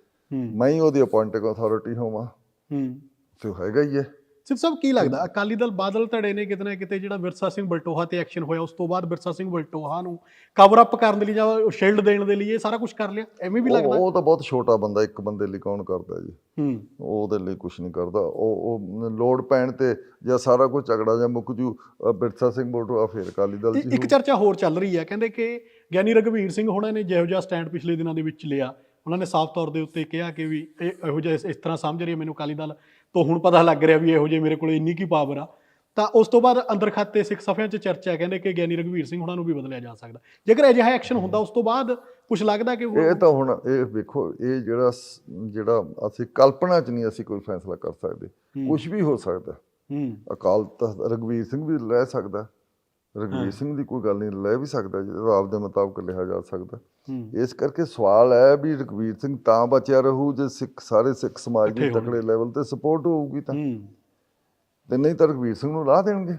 ਮੈਂ ਹੀ ਉਹਦੀ ਅਪਾਇੰਟਿੰਗ ਅਥਾਰਟੀ ਹੋਵਾਂ। ਹੂੰ। ਤੇ ਹੈਗਾ ਹੀ ਹੈ। ਸਿਰ ਸਾਹਿਬ ਕੀ ਲੱਗਦਾ? ਅਕਾਲੀ ਦਲ ਬਾਦਲ ਧੜੇ ਨੇ ਕਿਤੇ ਨਾ ਕਿਤੇ ਜਿਹੜਾ ਵਿਰਸਾ ਸਿੰਘ ਬਲਟੋਹਾ ਤੇ ਐਕਸ਼ਨ ਹੋਇਆ ਉਸ ਤੋਂ ਬਾਅਦ ਵਿਰਸਾ ਸਿੰਘ ਬਲਟੋਹਾ ਨੂੰ ਕਵਰ ਅਪ ਕਰਨ ਦੇ ਲਈ ਜਾਂ ਸ਼ੀਲਡ ਦੇਣ ਦੇ ਲਈ ਇਹ ਸਾਰਾ ਕੁਝ ਕਰ ਲਿਆ। ਐਵੇਂ ਵੀ ਲੱਗਦਾ? ਉਹ ਤਾਂ ਬਹੁਤ ਛੋਟਾ ਬੰਦਾ ਇੱਕ ਬੰਦੇ ਲਈ ਕੌਣ ਕਰਦਾ ਜੀ? ਹੂੰ। ਉਹ ਉਹਦੇ ਲਈ ਕੁਝ ਨਹੀਂ ਕਰਦਾ। ਉਹ ਉਹ ਲੋੜ ਪੈਣ ਤੇ ਜਾਂ ਸਾਰਾ ਕੁਝ ਝਗੜਾ ਜਾਂ ਮੁੱਕ ਜੂ ਬਿਰਸਾ ਸਿੰਘ ਬੋਟੋ ਆ ਫੇਰ ਅਕਾਲੀ ਦਲ ਚ ਇੱਕ ਚਰਚਾ ਹੋਰ ਚੱਲ ਰਹੀ ਹੈ ਕਹਿੰਦੇ ਕਿ ਗਿਆਨੀ ਰਘਵੀਰ ਸਿੰਘ ਹੋਣਾ ਨੇ ਜਿਹੋ ਜਿਹਾ ਸਟੈਂਡ ਪਿਛਲੇ ਦਿਨਾਂ ਦੇ ਵਿੱਚ ਲਿਆ ਉਹਨਾਂ ਨੇ ਸਾਫ਼ ਤੌਰ ਦੇ ਉੱਤੇ ਕਿਹਾ ਕਿ ਵੀ ਇਹ ਇਹੋ ਜਿਹਾ ਇਸ- ਤਰ੍ਹਾਂ ਸਮਝ ਰਹੀ ਮੈਨੂੰ ਅਕਾਲੀ ਦਲ ਤੋਂ ਹੁਣ ਪਤਾ ਲੱਗ ਰਿਹਾ ਵੀ ਇਹੋ ਜਿਹੇ ਮੇਰੇ ਕੋਲ ਇੰਨੀ ਕੀ ਪਾਵਰ ਆ। ਤਾਂ ਉਸ ਤੋਂ ਬਾਅਦ ਅੰਦਰ ਖਾਤੇ ਸਿੱਖ ਸਫਿਆਂ 'ਚ ਚਰਚਾ ਕਹਿੰਦੇ ਕਿ ਗਿਆਨੀ ਰਘਵੀਰ ਸਿੰਘ ਹੋਣਾ ਨੂੰ ਵੀ ਬਦਲਿਆ ਜਾ ਸਕਦਾ। ਜੇਕਰ ਅਜਿਹਾ ਐਕਸ਼ਨ ਹੁੰਦਾ ਉਸ ਤੋਂ ਬਾਅਦ ਕੁਝ ਲੱਗਦਾ ਕਿ ਇਹ ਤਾਂ ਹੁਣ ਇਹ ਵੇਖੋ ਇਹ ਜਿਹੜਾ ਜਿਹੜਾ ਅਸੀਂ ਕਲਪਨਾ ਚ ਨਹੀਂ ਅਸੀਂ ਕੋਈ ਫੈਸਲਾ ਕਰ ਸਕਦੇ। ਕੁਝ ਵੀ ਹੋ ਸਕਦਾ। ਹੂੰ। ਅਕਾਲ ਤਖਤ ਰਗਵੀਰ ਸਿੰਘ ਵੀ ਲੈ ਸਕਦਾ। ਰਗਵੀਰ ਸਿੰਘ ਦੀ ਕੋਈ ਗੱਲ ਨਹੀਂ ਲੈ ਵੀ ਸਕਦਾ ਜਿਹਦਾ ਆਪ ਦੇ ਮੁਤਾਬਕ ਲਿਆ ਜਾ ਸਕਦਾ। ਇਸ ਕਰਕੇ ਸਵਾਲ ਹੈ ਵੀ ਰਗਵੀਰ ਸਿੰਘ ਤਾਂ ਬਚਿਆ ਰਹੂ ਜੇ ਸਿੱਖ ਸਾਰੇ ਸਿੱਖ ਸਮਾਜ ਦੀ। ਤਕੜੇ ਲੈਵਲ ਤੇ ਸਪੋਰਟ ਹੋਊਗੀ ਤਾਂ। ਤੇ ਨਹੀਂ ਤਾਂ ਰਗਵੀਰ ਸਿੰਘ ਨੂੰ ਲਾ ਦੇਣਗੇ।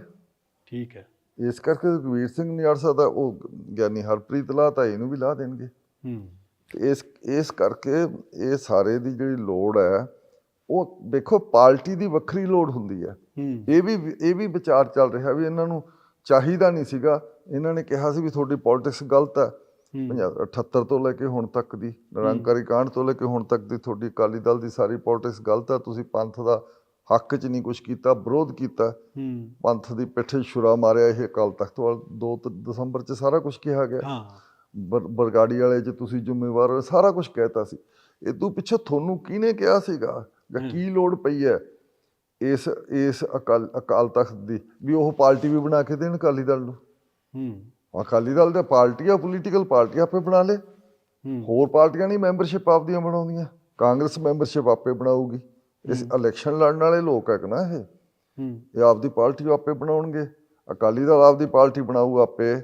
ਠੀਕ ਹੈ। ਇਸ ਕਰਕੇ ਰਗਵੀਰ ਸਿੰਘ ਨਹੀਂ ਅੜ ਸਕਦਾ ਉਹ ਗਿਆਨੀ ਹਰਪ੍ਰੀਤ ਲਾ ਤਾਂ ਇਹਨੂੰ ਵੀ ਲਾ ਦੇਣਗੇ। ਹੂੰ। ਤੇ ਇਸ ਇਸ ਕਰਕੇ ਇਹ ਸਾਰੇ ਦੀ ਜਿਹੜੀ ਲੋੜ ਹੈ ਉਹ ਦੇਖੋ ਪਾਰਟੀ ਦੀ ਵੱਖਰੀ ਲੋੜ ਹੁੰਦੀ ਹੂੰ। ਇਹ ਵੀ ਇਹ ਵੀ ਵਿਚਾਰ ਚੱਲ ਰਿਹਾ ਵੀ ਇਹਨਾਂ ਨੂੰ ਚਾਹੀਦਾ ਨਹੀਂ ਸੀਗਾ। ਇਹਨਾਂ ਨੇ ਕਿਹਾ ਸੀ ਵੀ ਤੁਹਾਡੀ ਪੋਲਿਟਿਕਸ ਗਲਤ ਹੈ। ਹੂੰ। 78 ਤੋਂ ਲੈ ਕੇ ਹੁਣ ਤੱਕ ਦੀ ਨਿਰੰਕਾਰੀ ਕਾਂਡ ਤੋਂ ਲੈ ਕੇ ਹੁਣ ਤੱਕ ਦੀ ਤੁਹਾਡੀ ਅਕਾਲੀ ਦਲ ਦੀ ਸਾਰੀ ਪੋਲਿਟਿਕਸ ਗਲਤ ਹੈ। ਤੁਸੀਂ ਪੰਥ ਦਾ ਹੱਕ 'ਚ ਨਹੀਂ ਕੁਝ ਕੀਤਾ ਵਿਰੋਧ ਕੀਤਾ। ਪੰਥ ਦੀ ਪਿੱਠੇ ਛੁਰਾ ਮਾਰਿਆ ਇਹ ਅਕਾਲ ਤਖਤ ਵੱਲ 2 ਦਸੰਬਰ 'ਚ ਸਾਰਾ ਕੁਝ ਕਿਹਾ ਗਿਆ। ਹਾਂ। ਬਰ- ਬਰਗਾੜੀ ਵਾਲੇ 'ਚ ਤੁਸੀਂ ਜ਼ਿੰਮੇਵਾਰ ਹੋ ਸਾਰਾ ਕੁਝ ਕਹਿਤਾ ਸੀ। ਇਦੋਂ ਪਿੱਛੇ ਤੁਹਾਨੂੰ ਕਿਹਨੇ ਕਿਹਾ ਸੀਗਾ? ਜਾਂ ਕੀ ਲੋੜ ਪਈ ਹੈ? ਇਸ ਇਸ ਅਕਾਲ ਅਕਾਲ ਤਖਤ ਦੀ ਵੀ ਉਹ ਪਾਰਟੀ ਵੀ ਬਣਾ ਕੇ ਦੇਣ ਅਕਾਲੀ ਦਲ ਨੂੰ। ਹੂੰ। ਅਕਾਲੀ ਦਲ ਦਾ ਪਾਰਟੀ ਆ ਪੋਲੀਟੀਕਲ ਪਾਰਟੀ ਆਪੇ ਬਣਾ ਲੇ। ਹੂੰ। ਹੋਰ ਪਾਰਟੀਆਂ ਨਹੀਂ ਮੈਂਬਰਸ਼ਿਪ ਆਪਦੀਆਂ ਬਣਾਉਂਦੀਆਂ। ਕਾਂਗਰਸ ਮੈਂਬਰਸ਼ਿਪ ਆਪੇ ਬਣਾਊਗੀ। ਇਸ ਇਲੈਕਸ਼ਨ ਲੜਨ ਵਾਲੇ ਲੋਕ ਹੈ ਕਿ ਨਾ ਇਹ? ਹੂੰ। ਇਹ ਆਪਦੀ ਪਾਰਟੀ ਆਪੇ ਬਣਾਉਣਗੇ। ਅਕਾਲੀ ਦਲ ਆਪਦੀ ਪਾਰਟੀ ਬਣਾਊ ਆਪੇ।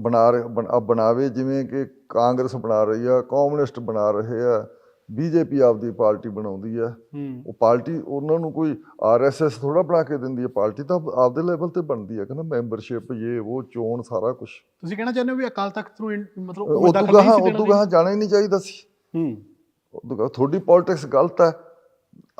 ਬਣਾ ਬਣਾਵੇ ਜਿਵੇਂ ਕਿ ਕਾਂਗਰਸ ਬਣਾ ਰਹੀ ਆ ਕਮਿਊਨਿਸਟ ਬਣਾ ਰਹੇ ਆ। ਬੀਜੇਪੀ ਆਪਦੀ ਪਾਰਟੀ ਬਣਾਉਂਦੀ ਆ ਹੂੰ। ਉਹ ਪਾਰਟੀ ਉਹਨਾਂ ਨੂੰ ਕੋਈ ਆਰਐਸਐਸ ਥੋੜਾ ਬਣਾ ਕੇ ਦਿੰਦੀ ਹੈ। ਪਾਰਟੀ ਤਾਂ ਆਪਦੇ ਲੈਵਲ ਤੇ ਬਣਦੀ ਹੈ। ਕਿ ਨਾ ਮੈਂਬਰਸ਼ਿਪ ਇਹ ਉਹ ਚੋਣ ਸਾਰਾ ਕੁਝ ਤੁਸੀਂ ਕਹਿਣਾ ਚਾਹੁੰਦੇ ਹੋ ਵੀ ਅਕਾਲ ਤਖਤ ਨੂੰ ਮਤਲਬ ਉਹ ਦਖਲ ਨਹੀਂ ਸੀ ਦੇਣਾ ਉਦੋਂ ਗਾਹਾਂ ਜਾਣਾ ਹੀ ਨਹੀਂ ਚਾਹੀਦਾ ਸੀ। ਹੂੰ। ਤੁਹਾਡੀ ਪੋਲਿਟਿਕਸ ਗਲਤ ਹੈ।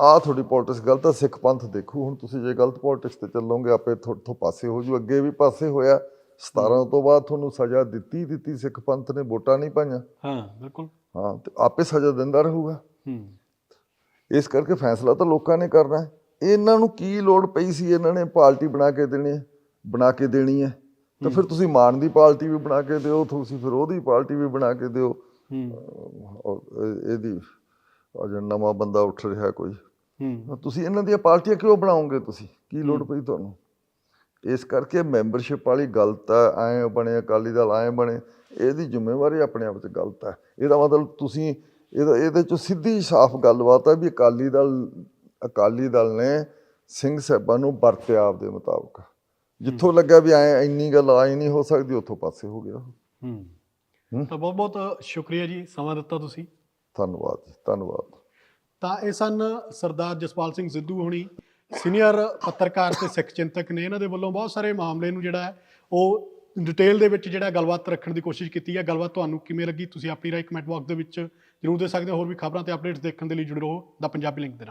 ਆ ਤੁਹਾਡੀ ਪੋਲਿਟਿਕਸ ਗਲਤ ਹੈ। ਸਿੱਖ ਪੰਥ ਦੇਖੋ ਹੁਣ ਤੁਸੀਂ ਜੇ ਗਲਤ ਪੋਲਿਟਿਕਸ ਤੇ ਚੱਲੋਗੇ ਆਪੇ ਤੁਹਾਡੇ ਤੋਂ ਪਾਸੇ ਹੋ ਜੂ। ਅੱਗੇ ਵੀ ਪਾਸੇ ਹੋਇਆ। 17 ਤੋਂ ਬਾਅਦ ਤੁਹਾਨੂੰ ਸਜ਼ਾ ਦਿੱਤੀ ਦਿੱਤੀ ਸਿੱਖ ਪੰਥ ਨੇ। ਵੋਟਾਂ ਨਹੀਂ ਪਾਈਆਂ। ਹਾਂ ਬਿਲਕੁਲ। ਹਾਂ ਤੇ ਆਪੇ ਸਜ਼ਾ ਦਿੰਦਾ ਰਹੂਗਾ। ਹੂੰ। ਇਸ ਕਰਕੇ ਫੈਸਲਾ ਤਾਂ ਲੋਕਾਂ ਨੇ ਕਰਨਾ ਹੈ। ਇਹਨਾਂ ਨੂੰ ਕੀ ਲੋੜ ਪਈ ਸੀ ਇਹਨਾਂ ਨੇ ਪਾਰਟੀ ਬਣਾ ਕੇ ਦੇਣੀ ਹੈ? ਬਣਾ ਕੇ ਦੇਣੀ ਹੈ। ਤਾਂ ਫਿਰ ਤੁਸੀਂ ਮਾਨ ਦੀ ਪਾਰਟੀ ਵੀ ਬਣਾ ਕੇ ਦਿਓ ਤੁਸੀਂ ਫਿਰ ਉਹਦੀ ਪਾਰਟੀ ਵੀ ਬਣਾ ਕੇ ਦਿਓ। ਹੂੰ। ਔਰ ਇਹ- ਇਹਦੀ ਜਿਹੜਾ ਨਵਾਂ ਬੰਦਾ ਉੱਠ ਰਿਹਾ ਕੋਈ। ਹੂੰ। ਤੁਸੀਂ ਇਹਨਾਂ ਦੀਆਂ ਪਾਰਟੀਆਂ ਕਿਉਂ ਬਣਾਓਗੇ ਤੁਸੀਂ? ਕੀ ਲੋੜ ਪਈ ਤੁਹਾਨੂੰ? ਇਸ ਕਰਕੇ ਮੈਂਬਰਸ਼ਿਪ ਵਾਲੀ ਗਲਤ ਹੈ ਐ ਬਣੇ ਅਕਾਲੀ ਦਲ ਐ ਬਣੇ ਇਹਦੀ ਜ਼ਿੰਮੇਵਾਰੀ ਆਪਣੇ ਆਪ 'ਚ ਗਲਤ ਹੈ। ਇਹਦਾ ਮਤਲਬ ਤੁਸੀਂ ਇਹਦਾ ਇਹਦੇ 'ਚ ਸਿੱਧੀ ਸਾਫ਼ ਗੱਲਬਾਤ ਹੈ ਵੀ ਅਕਾਲੀ ਦਲ ਅਕਾਲੀ ਦਲ ਨੇ ਸਿੰਘ ਸਾਹਿਬਾਂ ਨੂੰ ਵਰਤਿਆ ਆਪਦੇ ਮੁਤਾਬਕ। ਜਿੱਥੋਂ ਲੱਗਾ ਵੀ ਐ ਇੰਨੀ ਗੱਲ ਆਈ ਨਹੀਂ ਹੋ ਸਕਦੀ ਉੱਥੋਂ ਪਾਸੇ ਹੋ ਗਿਆ। ਹੂੰ। ਤਾਂ ਬਹੁਤ ਬਹੁਤ ਸ਼ੁਕਰੀਆ ਜੀ ਸਮਾਂ ਦਿੱਤਾ ਤੁਸੀਂ। ਧੰਨਵਾਦ ਜੀ ਧੰਨਵਾਦ। ਤਾਂ ਇਹ ਸਨ ਸਰਦਾਰ ਜਸਪਾਲ ਸਿੰਘ ਸਿੱਧੂ ਹੋਣੀ ਸੀਨੀਅਰ ਪੱਤਰਕਾਰ ਤੇ ਸਿੱਖ ਚਿੰਤਕ ਨੇ ਇਹਨਾਂ ਦੇ ਵੱਲੋਂ ਬਹੁਤ ਸਾਰੇ ਮਾਮਲੇ ਨੂੰ ਜਿਹੜਾ ਹੈ, ਉਹ ਡਿਟੇਲ ਦੇ ਵਿੱਚ ਜਿਹੜਾ ਗੱਲਬਾਤ ਰੱਖਣ ਦੀ ਕੋਸ਼ਿਸ਼ ਕੀਤੀ ਹੈ। ਗੱਲਬਾਤ ਤੁਹਾਨੂੰ ਕਿਵੇਂ ਲੱਗੀ? ਤੁਸੀਂ ਆਪਣੀ ਰਾਏ ਕਮੈਂਟ ਬਾਕਸ ਦੇ ਵਿੱਚ ਜ਼ਰੂਰ ਦੇ ਸਕਦੇ ਹੋ। ਹੋਰ ਵੀ ਖਬਰਾਂ ਤੇ ਅਪਡੇਟਸ ਦੇਖਣ ਦੇ ਲਈ ਜੁੜੇ ਰਹੋ ਦਾ ਪੰਜਾਬੀ ਲਿੰਕ ਦੇ ਨਾਲ।